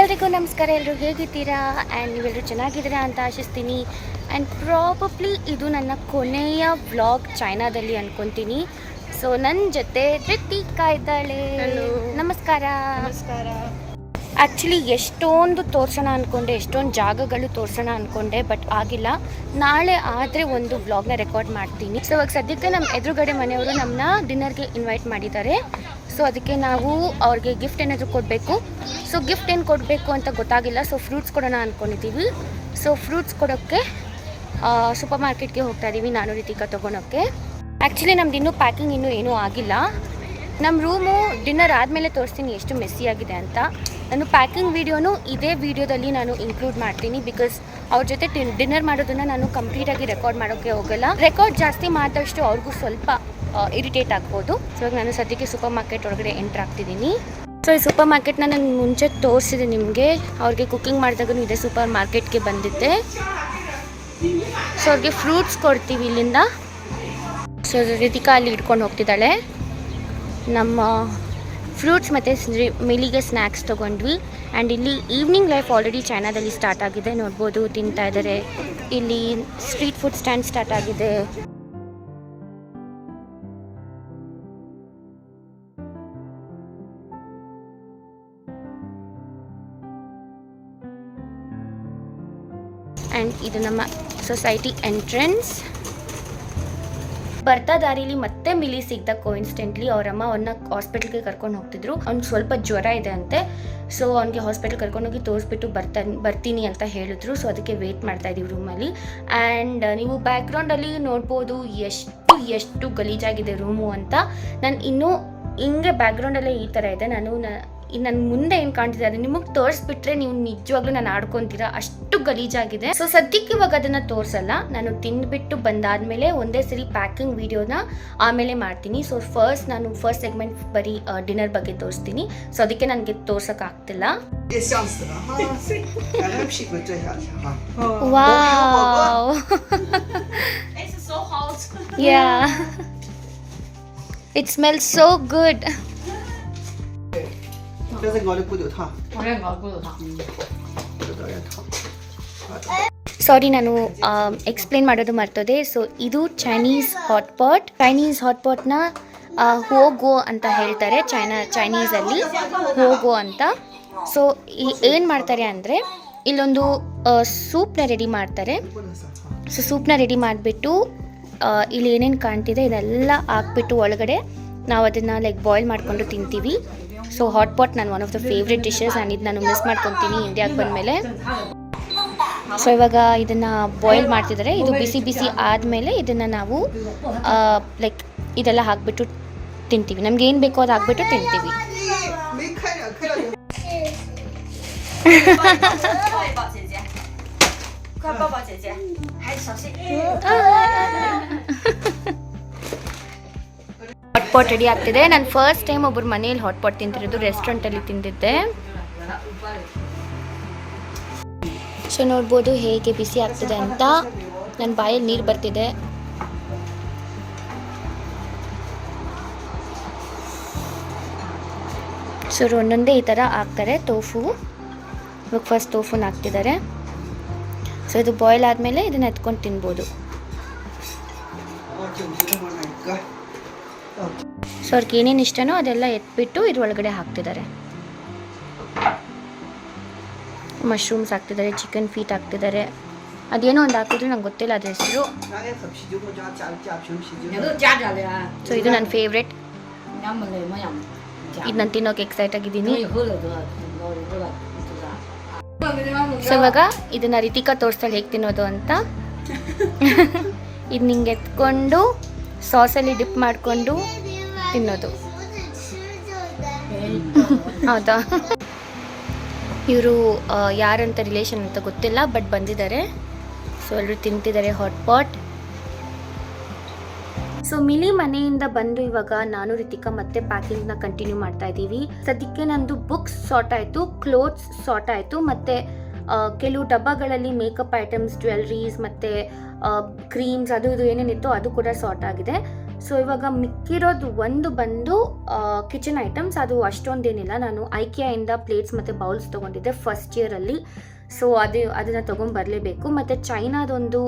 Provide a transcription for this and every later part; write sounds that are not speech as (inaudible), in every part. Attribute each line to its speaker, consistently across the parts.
Speaker 1: ಎಲ್ರಿಗೂ ನಮಸ್ಕಾರ ಎಲ್ಲರೂ ಹೇಗಿದ್ದೀರಾ? ಆ್ಯಂಡ್ ನೀವೆಲ್ಲರೂ ಚೆನ್ನಾಗಿದ್ದೀರಾ ಅಂತ ಆಶಿಸ್ತೀನಿ. ಆ್ಯಂಡ್ ಪ್ರಾಬಬ್ಲಿ ಇದು ನನ್ನ ಕೊನೆಯ ವ್ಲಾಗ್ ಚೈನಾದಲ್ಲಿ ಅನ್ಕೊತೀನಿ. ಸೊ ನನ್ನ ಜೊತೆ ರಿತಿಕಾ ಇದ್ದಾಳೆ. ನಮಸ್ಕಾರ.
Speaker 2: ನಮಸ್ಕಾರ.
Speaker 1: ಆ್ಯಕ್ಚುಲಿ ಎಷ್ಟೊಂದು ತೋರಿಸೋಣ ಅಂದ್ಕೊಂಡೆ ಎಷ್ಟೊಂದು ಜಾಗಗಳು ತೋರಿಸೋಣ ಅಂದ್ಕೊಂಡೆ ಬಟ್ ಆಗಿಲ್ಲ. ನಾಳೆ ಆದರೆ ಒಂದು ಬ್ಲಾಗ್ನ ರೆಕಾರ್ಡ್ ಮಾಡ್ತೀನಿ. ಸೊ ಇವಾಗ ಸದ್ಯಕ್ಕೆ ನಮ್ಮ ಎದುರುಗಡೆ ಮನೆಯವರು ನಮ್ಮನ್ನ ಡಿನ್ನರ್ಗೆ ಇನ್ವೈಟ್ ಮಾಡಿದ್ದಾರೆ. ಸೊ ಅದಕ್ಕೆ ನಾವು ಅವ್ರಿಗೆ ಗಿಫ್ಟ್ ಏನಾದರೂ ಕೊಡಬೇಕು. ಸೊ ಗಿಫ್ಟ್ ಏನು ಕೊಡಬೇಕು ಅಂತ ಗೊತ್ತಾಗಿಲ್ಲ. ಸೊ ಫ್ರೂಟ್ಸ್ ಕೊಡೋಣ ಅಂದ್ಕೊಂಡಿದ್ದೀವಿ ಸೊ ಫ್ರೂಟ್ಸ್ ಕೊಡೋಕ್ಕೆ ಸೂಪರ್ ಮಾರ್ಕೆಟ್ಗೆ ಹೋಗ್ತಾ ಇದ್ದೀವಿ ನಾನು ರೀತಿಕ ತೊಗೊಳೋಕ್ಕೆ. ಆ್ಯಕ್ಚುಲಿ ನಮ್ದು ಇನ್ನೂ ಪ್ಯಾಕಿಂಗ್ ಇನ್ನೂ ಏನೂ ಆಗಿಲ್ಲ. ನಮ್ಮ ರೂಮು ಡಿನ್ನರ್ ಆದಮೇಲೆ ತೋರಿಸ್ತೀನಿ, ಎಷ್ಟು ಮೆಸ್ಸಿಯಾಗಿದೆ ಅಂತ. ನಾನು ಪ್ಯಾಕಿಂಗ್ ವೀಡಿಯೋನು ಇದೇ ವೀಡಿಯೋದಲ್ಲಿ ನಾನು ಇನ್ಕ್ಲೂಡ್ ಮಾಡ್ತೀನಿ ಬಿಕಾಸ್ ಅವ್ರ ಜೊತೆ ಡಿನ್ನರ್ ಮಾಡೋದನ್ನು ನಾನು ಕಂಪ್ಲೀಟಾಗಿ ರೆಕಾರ್ಡ್ ಮಾಡೋಕ್ಕೆ ಹೋಗಲ್ಲ. ರೆಕಾರ್ಡ್ ಜಾಸ್ತಿ ಮಾಡಿದಷ್ಟು ಅವ್ರಿಗೂ ಸ್ವಲ್ಪ ಇರಿಟೇಟ್ ಆಗ್ಬೋದು. ಸೊ ಇವಾಗ ನಾನು ಸದ್ಯಕ್ಕೆ ಸೂಪರ್ ಮಾರ್ಕೆಟ್ ಒಳಗಡೆ ಎಂಟ್ರ್ ಆಗ್ತಿದ್ದೀನಿ. ಸೊ ಈ ಸೂಪರ್ ಮಾರ್ಕೆಟ್ನ ನಾನು ಮುಂಚೆ ತೋರಿಸಿದೆ ನಿಮಗೆ. ಅವ್ರಿಗೆ ಕುಕ್ಕಿಂಗ್ ಮಾಡಿದಾಗೂ ಇದೇ ಸೂಪರ್ ಮಾರ್ಕೆಟ್ಗೆ ಬಂದಿದ್ದೆ. ಸೊ ಅವ್ರಿಗೆ ಫ್ರೂಟ್ಸ್ ಕೊಡ್ತೀವಿ ಇಲ್ಲಿಂದ. ಸೊ ರೀತಿಕಾ ಅಲ್ಲಿ ಇಟ್ಕೊಂಡು ಹೋಗ್ತಿದ್ದಾಳೆ. ನಮ್ಮ ಫ್ರೂಟ್ಸ್ ಮತ್ತು ಮಿಲಿಗೆ ಸ್ನ್ಯಾಕ್ಸ್ ತೊಗೊಂಡ್ವಿ. ಆ್ಯಂಡ್ ಇಲ್ಲಿ ಈವ್ನಿಂಗ್ ಲೈಫ್ ಆಲ್ರೆಡಿ ಚೈನಾದಲ್ಲಿ ಸ್ಟಾರ್ಟ್ ಆಗಿದೆ. ನೋಡ್ಬೋದು, ತಿಂತಾ ಇದ್ದಾರೆ ಇಲ್ಲಿ ಸ್ಟ್ರೀಟ್ ಫುಡ್ ಸ್ಟ್ಯಾಂಡ್ ಸ್ಟಾರ್ಟ್ ಆಗಿದೆ. ಆ್ಯಂಡ್ ಇದು ನಮ್ಮ ಸೊಸೈಟಿ ಎಂಟ್ರೆನ್ಸ್ ಬರ್ತಾ ದಾರಿಲಿ ಮತ್ತೆ ಮಿಲಿ ಸಿಗ್ದ ಕೋಇನ್ಸ್ಟೆಂಟ್ಲಿ ಅವರಮ್ಮ ಅವ್ರನ್ನ ಹಾಸ್ಪಿಟಲ್ಗೆ ಕರ್ಕೊಂಡು ಹೋಗ್ತಿದ್ರು. ಅವ್ನಿಗೆ ಸ್ವಲ್ಪ ಜ್ವರ ಇದೆ ಅಂತೆ. ಸೊ ಅವ್ನಿಗೆ ಹಾಸ್ಪಿಟಲ್ ಕರ್ಕೊಂಡೋಗಿ ತೋರಿಸ್ಬಿಟ್ಟು ಬರ್ತಾ ಬರ್ತೀನಿ ಅಂತ ಹೇಳಿದ್ರು. ಸೊ ಅದಕ್ಕೆ ವೇಟ್ ಮಾಡ್ತಾ ಇದೀವಿ ರೂಮಲ್ಲಿ ಆ್ಯಂಡ್ ನೀವು ಬ್ಯಾಕ್ಗ್ರೌಂಡಲ್ಲಿ ನೋಡ್ಬೋದು ಎಷ್ಟು ಎಷ್ಟು ಗಲೀಜಾಗಿದೆ ರೂಮು ಅಂತ. ನಾನು ಇನ್ನೂ, ಹಿಂಗೆ ಬ್ಯಾಕ್ಗ್ರೌಂಡಲ್ಲೇ ಈ ಥರ ಇದೆ. ನಾನು ನನ್ನ ಮುಂದೆ ಏನು ಕಾಣ್ತಿದೆ ಅದು ನಿಮಗೆ ತೋರಿಸ್ಬಿಟ್ರೆ ನೀವು ನಿಜವಾಗ್ಲೂ ನಾನು ಆಡ್ಕೊಂತೀರಾ. ಅಷ್ಟು ಗಲೀಜಾಗಿದೆ. ಸೊ ಸದ್ಯಕ್ಕೆ ಇವಾಗ ಅದನ್ನ ತೋರಿಸಲ್ಲ. ನಾನು ತಿಂದ್ಬಿಟ್ಟು ಬಂದಾದ್ಮೇಲೆ ಒಂದೇ ಸರಿ ಪ್ಯಾಕಿಂಗ್ ವಿಡಿಯೋನ ಆಮೇಲೆ ಮಾಡ್ತೀನಿ. ಸೊ ಫಸ್ಟ್ ನಾನು ಫಸ್ಟ್ ಸೆಗ್ಮೆಂಟ್ ಬರೀ ಡಿನ್ನರ್ ಬಗ್ಗೆ ತೋರಿಸ್ತೀನಿ. ಸೊ ಅದಕ್ಕೆ ನನಗೆ
Speaker 3: ತೋರ್ಸಕ್ ಆಗ್ತಿಲ್ಲ.
Speaker 1: It
Speaker 2: smell so
Speaker 1: good
Speaker 3: 这是我的骨头汤，
Speaker 2: 我要搞骨头汤。
Speaker 3: 这有点烫。
Speaker 1: ಸಾರಿ ನಾನು ಎಕ್ಸ್ಪ್ಲೇನ್ ಮಾಡೋದು ಮರ್ತೋದೆ ಸೊ ಇದು Chinese hot pot Chinese hot ಪಾಟ್ನ ಹೋಗೋ ಅಂತ ಹೇಳ್ತಾರೆ ಚೈನಾ ಚೈನೀಸಲ್ಲಿ ಹೋಗೋ ಅಂತ ಸೊ ಏನು ಮಾಡ್ತಾರೆ ಅಂದರೆ ಇಲ್ಲೊಂದು ಸೂಪ್ನ ರೆಡಿ ಮಾಡ್ತಾರೆ
Speaker 3: 不能上哈。
Speaker 1: ಸೊ ಸೂಪ್ನ ರೆಡಿ ಮಾಡಿಬಿಟ್ಟು ಇಲ್ಲಿ ಏನೇನು ಕಾಣ್ತಿದೆ ಇದೆಲ್ಲ ಹಾಕ್ಬಿಟ್ಟು ಒಳಗಡೆ ನಾವು ಅದನ್ನು ಲೈಕ್ ಬಾಯ್ಲ್ ಮಾಡಿಕೊಂಡು ತಿಂತೀವಿ ಸೊ ಹಾಟ್ ಪಾಟ್ ನಾನು one of the favourite dishes and ಇದು ನಾನು ಮಿಸ್ ಮಾಡ್ಕೊತೀನಿ. ಇಂಡಿಯಾಗೆ ಬಂದಮೇಲೆ. ಸೊ ಇವಾಗ ಇದನ್ನು ಬಾಯ್ಲ್ ಮಾಡ್ತಿದ್ದಾರೆ ಇದು ಬಿಸಿ ಬಿಸಿ ಆದಮೇಲೆ ಇದನ್ನು ನಾವು ಲೈಕ್ ಇದೆಲ್ಲ ಹಾಕ್ಬಿಟ್ಟು ತಿಂತೀವಿ. ನಮ್ಗೆ ಏನು ಬೇಕೋ ಅದು ಹಾಕ್ಬಿಟ್ಟು ತಿಂತೀವಿ. (laughs) (laughs) ಹಾಟ್ ಪಾಟ್ ರೆಡಿ ಆಗ್ತಿದೆ. ನಾನು ಫಸ್ಟ್ ಟೈಮ್ ಒಬ್ಬರು ಮನೆಯಲ್ಲಿ ಹಾಟ್ ಪಾಟ್ ತಿಂತಿರೋದು ರೆಸ್ಟೋರೆಂಟಲ್ಲಿ ತಿಂದಿದ್ದೆ. ಸೊ ನೋಡ್ಬೋದು ಹೇಗೆ ಬಿಸಿ ಆಗ್ತಿದೆ ಅಂತ. ನನ್ನ ಬಾಯಲ್ಲಿ ನೀರು ಬರ್ತಿದೆ. ಸೊ ಒಂದೊಂದೇ ಈ ಥರ ಹಾಕ್ತಾರೆ ತೋಫು. ಇವಾಗ ಫಸ್ಟ್ ತೋಫುನ ಹಾಕ್ತಿದ್ದಾರೆ. ಸೊ ಇದು ಬಾಯ್ಲ್ ಆದಮೇಲೆ ಇದನ್ನು ಎತ್ಕೊಂಡು ತಿನ್ಬೋದು. ಸೊ ಅವ್ರಿಗೆ ಏನೇನು ಇಷ್ಟನೋ ಅದೆಲ್ಲ ಎತ್ಬಿಟ್ಟು ಇದ್ರೊಳಗಡೆ ಹಾಕ್ತಿದ್ದಾರೆ. ಮಶ್ರೂಮ್ಸ್ ಹಾಕ್ತಿದ್ದಾರೆ ಚಿಕನ್ ಫೀಟ್ ಹಾಕ್ತಿದ್ದಾರೆ. ಅದೇನೋ ಒಂದು ಹಾಕಿದ್ರು ನಂಗೆ ಗೊತ್ತಿಲ್ಲ ಅದ್ರ ಹೆಸರು. ಸೊ ಇದು ನನ್ನ ಫೇವ್ರೆಟ್ ಇದು ನಾನು ತಿನ್ನೋಕೆ ಎಕ್ಸೈಟ್ ಆಗಿದ್ದೀನಿ. ಸೊ ಇವಾಗ ಇದನ್ನ ರಿತಿಕಾ ತೋರಿಸ್ತಾಳೆ ಹೇಗೆ ತಿನ್ನೋದು ಅಂತ. (laughs) ಇದು ನಿಂಗೆ ಎತ್ಕೊಂಡು ಸಾಸಲ್ಲಿ ಡಿಪ್ ಮಾಡಿಕೊಂಡು ತಿನ್ನೋದು. ಹೌದಾ? ಇವರು ಯಾರಂತ ರಿಲೇಷನ್ ಅಂತ ಗೊತ್ತಿಲ್ಲ ಬಟ್ ಬಂದಿದ್ದಾರೆ. ಸೊ ಎಲ್ಲರೂ ತಿಂತಿದ್ದಾರೆ ಹಾಟ್ ಪಾಟ್ ಸೊ ಮಿಲಿ ಮನೆಯಿಂದ ಬಂದು ಇವಾಗ ನಾನು, ರಿತಿಕಾ ಮತ್ತೆ ಪ್ಯಾಕಿಂಗ್ನ ಕಂಟಿನ್ಯೂ ಮಾಡ್ತಾ ಇದ್ದೀವಿ. ಸದ್ಯಕ್ಕೆ ನಂದು ಬುಕ್ಸ್ ಸಾರ್ಟ್ ಆಯಿತು ಕ್ಲೋತ್ಸ್ ಸಾರ್ಟ್ ಆಯಿತು, ಮತ್ತೆ ಕೆಲವು ಡಬ್ಬಗಳಲ್ಲಿ ಮೇಕಪ್ ಐಟಮ್ಸ್ ಜ್ಯುವೆಲ್ರೀಸ್ ಮತ್ತು ಕ್ರೀಮ್ಸ್ ಅದು ಇದು ಏನೇನಿತ್ತು ಅದು ಕೂಡ ಸಾರ್ಟ್ ಆಗಿದೆ. ಸೊ ಇವಾಗ ಮಿಕ್ಕಿರೋದು ಒಂದು ಬಂದು ಕಿಚನ್ ಐಟಮ್ಸ್ ಅದು ಅಷ್ಟೊಂದೇನಿಲ್ಲ. ನಾನು ಐಕಿಯಾಯಿಂದ ಪ್ಲೇಟ್ಸ್ ಮತ್ತು ಬೌಲ್ಸ್ ತೊಗೊಂಡಿದ್ದೆ ಫಸ್ಟ್ ಇಯರಲ್ಲಿ ಸೊ ಅದು, ಅದನ್ನು ತೊಗೊಂಬರಲೇಬೇಕು. ಮತ್ತು ಚೈನಾದೊಂದು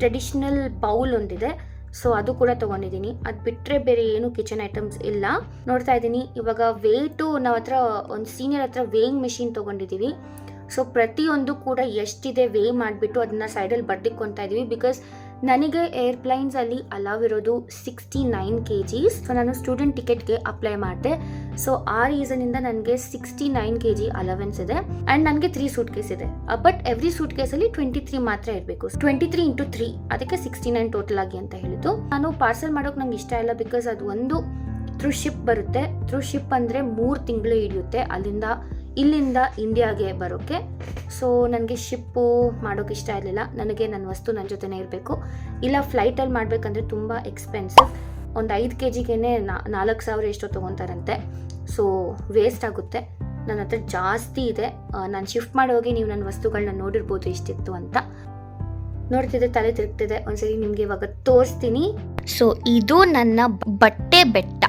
Speaker 1: ಟ್ರೆಡಿಷ್ನಲ್ ಬೌಲ್ ಒಂದಿದೆ. ಸೊ ಅದು ಕೂಡ ತೊಗೊಂಡಿದ್ದೀನಿ. ಅದು ಬಿಟ್ಟರೆ ಬೇರೆ ಏನು ಕಿಚನ್ ಐಟಮ್ಸ್ ಇಲ್ಲ. ನೋಡ್ತಾ ಇದ್ದೀನಿ. ಇವಾಗ ವೇಟು ನಾವು ಹತ್ರ, ಒಂದು ಸೀನಿಯರ್ ಹತ್ರ ವೇಯಿಂಗ್ ಮೆಷಿನ್ ತೊಗೊಂಡಿದ್ದೀವಿ ಸೊ ಪ್ರತಿಯೊಂದು ಕೂಡ ಎಷ್ಟಿದೆ ವೇ ಮಾಡಿಬಿಟ್ಟು ಅದನ್ನ ಸೈಡಲ್ಲಿ ಬರ್ದಿಕ್ಕೊತಾ ಇದ್ದೀವಿ ಬಿಕಾಸ್ ನನಗೆ ಏರ್ಪ್ಲೈನ್ಸಲ್ಲಿ ಅಲಾವ್ ಇರೋದು sixty nine K Gs so ನಾನು ಸ್ಟೂಡೆಂಟ್ ಟಿಕೆಟ್ಗೆ ಅಪ್ಲೈ ಮಾಡಿದೆ. ಸೊ ಆ ರೀಸನಿಂದ ನನಗೆ sixty nine K G allowance ಇದೆ. ಆ್ಯಂಡ್ ನನಗೆ ತ್ರೀ ಸೂಟ್ ಕೇಸ್ ಇದೆ. ಬಟ್ ಎವ್ರಿ ಸೂಟ್ ಕೇಸಲ್ಲಿ ಟ್ವೆಂಟಿ ತ್ರೀ ಮಾತ್ರ ಇರಬೇಕು. ಟ್ವೆಂಟಿ ತ್ರೀ ಇಂಟು ತ್ರೀ ಅದಕ್ಕೆ ಸಿಕ್ಸ್ಟಿ ನೈನ್ ಟೋಟಲ್ ಆಗಿ ಅಂತ ಹೇಳಿದ್ದು. ನಾನು ಪಾರ್ಸಲ್ ಮಾಡೋಕೆ ನಂಗೆ ಇಷ್ಟ ಇಲ್ಲ ಬಿಕಾಸ್ ಅದು ಒಂದು ಥ್ರೂ ಶಿಪ್ ಬರುತ್ತೆ. ಥ್ರೂ ಶಿಪ್ ಅಂದರೆ ಮೂರು ತಿಂಗಳು ಹಿಡಿಯುತ್ತೆ. ಅಲ್ಲಿಂದ ಇಲ್ಲಿಂದ ಇಂಡಿಯಾಗೆ ಬರೋಕ್ಕೆ. ಸೊ ನನಗೆ ಶಿಪ್ಪು ಮಾಡೋಕೆ ಇಷ್ಟ ಇರಲಿಲ್ಲ. ನನಗೆ ನನ್ನ ವಸ್ತು ನನ್ನ ಜೊತೆನೇ ಇರಬೇಕು. ಇಲ್ಲ ಫ್ಲೈಟಲ್ಲಿ ಮಾಡಬೇಕಂದ್ರೆ ತುಂಬ ಎಕ್ಸ್ಪೆನ್ಸಿವ್ ಒಂದು ಐದು ಕೆ ಜಿಗೇನೆ ನಾಲ್ಕು ಸಾವಿರ ಎಷ್ಟೋ ತೊಗೊತಾರಂತೆ. ಸೊ ವೇಸ್ಟ್ ಆಗುತ್ತೆ. ನನ್ನ ಹತ್ರ ಜಾಸ್ತಿ ಇದೆ. ನಾನು ಶಿಫ್ಟ್ ಮಾಡೋಗಿ ನೀವು ನನ್ನ ವಸ್ತುಗಳನ್ನ ನೋಡಿರ್ಬೋದು ಇಷ್ಟಿತ್ತು ಅಂತ. ನೋಡ್ತಿದ್ದೆ, ತಲೆ ತಿರುಗ್ತಿದೆ. ಒಂದ್ಸರಿ ನಿಮಗೆ ಇವಾಗ ತೋರಿಸ್ತೀನಿ. ಸೊ ಇದು ನನ್ನ ಬಟ್ಟೆ ಬೆಟ್ಟ.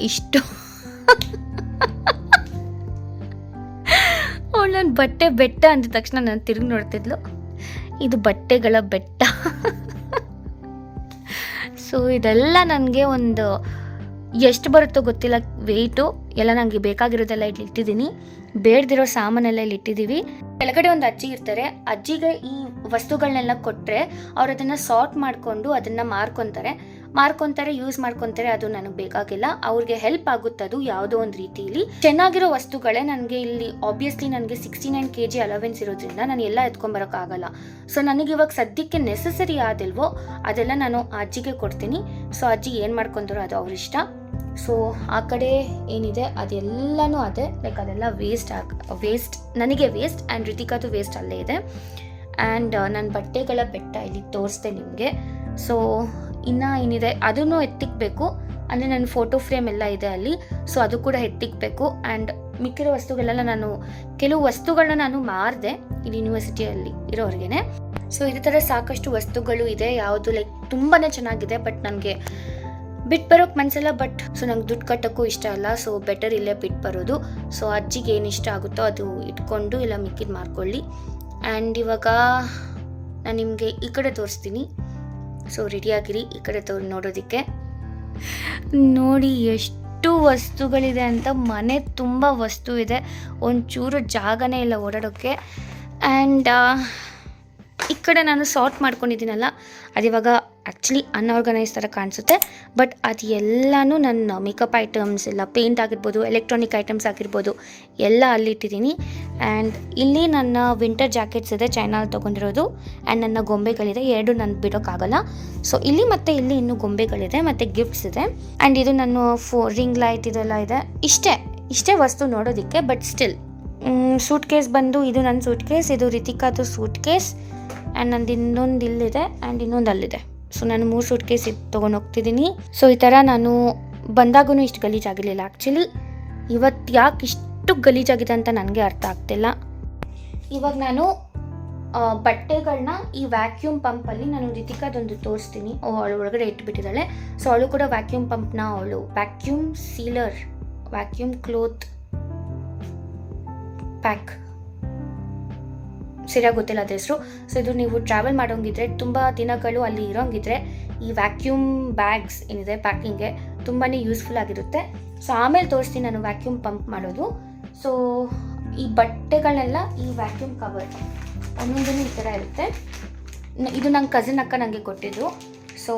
Speaker 1: ಇಷ್ಟು. (laughs) ಅವಳು ನನ್ನ ಬಟ್ಟೆ ಬೆಟ್ಟ ಅಂದ ತಕ್ಷಣ ನಾನು ತಿರುಗಿ ನೋಡ್ತಿದ್ಲು. ಇದು ಬಟ್ಟೆಗಳ ಬೆಟ್ಟ. ಸೊ ಇದೆಲ್ಲ ನನಗೆ ಒಂದು ಎಷ್ಟು ಬರುತ್ತೋ ಗೊತ್ತಿಲ್ಲ ವೆಯ್ಟು ಎಲ್ಲ ನನಗೆ ಬೇಕಾಗಿರೋದೆಲ್ಲ ಇಲ್ಲಿ ಇಟ್ಟಿದ್ದೀನಿ ಬೇಡದಿರೋ ಸಾಮಾನೆಲ್ಲ ಇಲ್ಲಿ ಇಟ್ಟಿದ್ದೀವಿ ಕೆಳಗಡೆ ಒಂದು ಅಜ್ಜಿ ಇರ್ತಾರೆ. ಅಜ್ಜಿಗೆ ಈ ವಸ್ತುಗಳನ್ನೆಲ್ಲ ಕೊಟ್ಟರೆ ಅವ್ರು ಅದನ್ನು ಸಾರ್ಟ್ ಮಾಡಿಕೊಂಡು ಅದನ್ನು ಮಾರ್ಕೊತಾರೆ. ಮಾರ್ಕೊತಾರೆ ಯೂಸ್ ಮಾಡ್ಕೊತಾರೆ, ಅದು ನನಗೆ ಬೇಕಾಗಿಲ್ಲ. ಅವ್ರಿಗೆ ಹೆಲ್ಪ್ ಆಗುತ್ತೆ ಅದು ಯಾವುದೋ ಒಂದು ರೀತಿಯಲ್ಲಿ ಚೆನ್ನಾಗಿರೋ ವಸ್ತುಗಳೇ ನನಗೆ ಇಲ್ಲಿ ಆಬ್ವಿಯಸ್ಲಿ ನನಗೆ sixty nine K G allowance ಇರೋದ್ರಿಂದ ನಾನು ಎಲ್ಲ ಎತ್ಕೊಂಬರೋಕ್ಕಾಗಲ್ಲ ಸೊ ನನಗೆ ಇವಾಗ ಸದ್ಯಕ್ಕೆ ನೆಸಸರಿ ಆದಿಲ್ವೋ, ಅದೆಲ್ಲ ನಾನು ಅಜ್ಜಿಗೆ ಕೊಡ್ತೀನಿ. ಸೊ ಅಜ್ಜಿ ಏನು ಮಾಡ್ಕೊಂತಾರೋ ಅದು ಅವ್ರ ಇಷ್ಟ. ಸೊ ಆ ಕಡೆ ಏನಿದೆ, ಅದೆಲ್ಲನೂ ಅದೇ. ಲೈಕ್ ಅದೆಲ್ಲ ವೇಸ್ಟ್ ಆಗ ವೇಸ್ಟ್ ನನಗೆ ವೇಸ್ಟ್ ಆ್ಯಂಡ್ ರಿತಿಕಾದು ವೇಸ್ಟ್ ಅಲ್ಲೇ ಇದೆ. ಆ್ಯಂಡ್ ನನ್ನ ಬಟ್ಟೆಗಳ ಬೆಟ್ಟ ಇಲ್ಲಿ ತೋರಿಸ್ದೆ ನಿಮಗೆ. ಸೊ ಇನ್ನು ಏನಿದೆ, ಅದನ್ನು ಎತ್ತಿಕ್ಬೇಕು. ಅಂದರೆ ನನ್ನ ಫೋಟೋ ಫ್ರೇಮ್ ಎಲ್ಲ ಇದೆ ಅಲ್ಲಿ. ಸೊ ಅದು ಕೂಡ ಎತ್ತಿಕ್ಬೇಕು. ಆ್ಯಂಡ್ ಮಿಕ್ಕಿರೋ ವಸ್ತುಗಳೆಲ್ಲ ನಾನು, ಕೆಲವು ವಸ್ತುಗಳನ್ನ ನಾನು ಮಾರಿದೆ ಇಲ್ಲಿ ಯೂನಿವರ್ಸಿಟಿಯಲ್ಲಿ ಇರೋರಿಗೇನೆ. ಸೊ ಇದೇ ಥರ ಸಾಕಷ್ಟು ವಸ್ತುಗಳು ಇದೆ. ಯಾವುದು ಲೈಕ್ ತುಂಬಾ ಚೆನ್ನಾಗಿದೆ ಬಟ್ ನನಗೆ ಬಿಟ್ಟು ಬರೋಕ್ಕೆ ಮನಸ್ಸಲ್ಲ ಬಟ್ ಸೊ ನಂಗೆ ದುಡ್ಡು ಕಟ್ಟೋಕ್ಕೂ ಇಷ್ಟ ಅಲ್ಲ. ಸೊ ಬೆಟರ್ ಇಲ್ಲೇ ಬಿಟ್ಟು ಬರೋದು. ಸೊ ಅಜ್ಜಿಗೆ ಏನು ಇಷ್ಟ ಆಗುತ್ತೋ ಅದು ಇಟ್ಕೊಂಡು, ಇಲ್ಲ ಮಿಕ್ಕಿದ್ ಮಾರ್ಕೊಳ್ಳಿ. ಆ್ಯಂಡ್ ಇವಾಗ ನಾನು ನಿಮಗೆ ಈ ಕಡೆ ತೋರಿಸ್ತೀನಿ. ಸೊ ರೆಡಿಯಾಗಿರಿ ಈ ಕಡೆ ತೋರಿ, ನೋಡೋದಕ್ಕೆ. ನೋಡಿ ಎಷ್ಟು ವಸ್ತುಗಳಿದೆ ಅಂತ. ಮನೆ ತುಂಬ ವಸ್ತು ಇದೆ. ಒಂಚೂರು ಜಾಗನೇ ಇಲ್ಲ ಓಡಾಡೋಕ್ಕೆ ಆ್ಯಂಡ್ ಈ ಕಡೆ ನಾನು ಸಾರ್ಟ್ ಮಾಡ್ಕೊಂಡಿದ್ದೀನಲ್ಲ, ಅದಿವಾಗ ಆ್ಯಕ್ಚುಲಿ ಅನ್ಆರ್ಗನೈಸ್ ಥರ ಕಾಣಿಸುತ್ತೆ. ಬಟ್ ಅದು ಎಲ್ಲನೂ ನನ್ನ ಮೇಕಪ್ ಐಟಮ್ಸ್ ಎಲ್ಲ ಪೇಂಟ್ ಆಗಿರ್ಬೋದು ಎಲೆಕ್ಟ್ರಾನಿಕ್ ಐಟಮ್ಸ್ ಆಗಿರ್ಬೋದು, ಎಲ್ಲ ಅಲ್ಲಿಟ್ಟಿದ್ದೀನಿ ಆ್ಯಂಡ್ ಇಲ್ಲಿ ನನ್ನ ವಿಂಟರ್ ಜಾಕೆಟ್ಸ್ ಇದೆ ಚೈನಲ್ಲಿ ತೊಗೊಂಡಿರೋದು. ಆ್ಯಂಡ್ ನನ್ನ ಗೊಂಬೆಗಳಿದೆ, ಎರಡು ನಾನು ಬಿಡೋಕ್ಕಾಗಲ್ಲ. ಸೊ ಇಲ್ಲಿ ಮತ್ತು ಇಲ್ಲಿ ಇನ್ನೂ ಗೊಂಬೆಗಳಿದೆ, ಮತ್ತು ಗಿಫ್ಟ್ಸ್ ಇದೆ. ಆ್ಯಂಡ್ ಇದು ನನ್ನ ಫೋ ರಿಂಗ್ ಲೈಟ್ ಇದೆಲ್ಲ ಇದೆ. ಇಷ್ಟೇ ಇಷ್ಟೇ ವಸ್ತು ನೋಡೋದಕ್ಕೆ ಬಟ್ ಸ್ಟಿಲ್ ಸೂಟ್ ಕೇಸ್ ಬಂದು ಇದು ನನ್ನ ಸೂಟ್ ಕೇಸ್ ಇದು ರಿತಿಕಾದು ಸೂಟ್ ಕೇಸ್ ಆ್ಯಂಡ್ ನಂದು ಇನ್ನೊಂದು ಇಲ್ಲಿದೆ ಆ್ಯಂಡ್ ಇನ್ನೊಂದು ಅಲ್ಲಿದೆ. ಸೊ ನಾನು ಮೂರು ಸೂಟ್ ಕೇಸ್ ಇದು ತೊಗೊಂಡು ಹೋಗ್ತಿದ್ದೀನಿ ಸೊ ಈ ಥರ ನಾನು ಬಂದಾಗೂ ಇಷ್ಟು ಗಲೀಜಾಗಿರಲಿಲ್ಲ. ಆ್ಯಕ್ಚುಲಿ ಇವತ್ತು ಯಾಕೆ ಇಷ್ಟು ಗಲೀಜಾಗಿದೆ ಅಂತ ನನಗೆ ಅರ್ಥ ಆಗ್ತಿಲ್ಲ. ಇವಾಗ ನಾನು ಬಟ್ಟೆಗಳನ್ನ ಈ ವ್ಯಾಕ್ಯೂಮ್ ಪಂಪಲ್ಲಿ ನಾನು ರಿತಿಕಾದೊಂದು ತೋರಿಸ್ತೀನಿ. ಅವಳು ಒಳಗಡೆ ಇಟ್ಬಿಟ್ಟಿದ್ದಾಳೆ. ಸೊ ಅವಳು ಕೂಡ ವ್ಯಾಕ್ಯೂಮ್ ಪಂಪ್ನ ಅವಳು. Vacuum sealer vacuum cloth pack ಸರಿಯಾಗಿ ಗೊತ್ತಿಲ್ಲ ಅದ್ರ ಹೆಸರು. ಸೊ ಇದು ನೀವು ಟ್ರಾವೆಲ್ ಮಾಡೋಂಗಿದ್ರೆ ತುಂಬ ದಿನಗಳು ಅಲ್ಲಿ ಇರೋಂಗಿದ್ರೆ ಈ ವ್ಯಾಕ್ಯೂಮ್ ಬ್ಯಾಗ್ಸ್ ಏನಿದೆ ಪ್ಯಾಕಿಂಗ್ಗೆ ತುಂಬಾ ಯೂಸ್ಫುಲ್ ಆಗಿರುತ್ತೆ. ಸೊ ಆಮೇಲೆ ತೋರಿಸ್ತೀನಿ ನಾನು ವ್ಯಾಕ್ಯೂಮ್ ಪಂಪ್ ಮಾಡೋದು. ಸೊ ಈ ಬಟ್ಟೆಗಳನ್ನೆಲ್ಲ ಈ ವ್ಯಾಕ್ಯೂಮ್ ಕವರ್ ಒಂದೊಂದೇ ಈ ಥರ ಇರುತ್ತೆ. ಇದು ನನ್ನ ಕಸಿನ್ ಅಕ್ಕ ನನಗೆ ಕೊಟ್ಟಿದ್ದು ಸೊ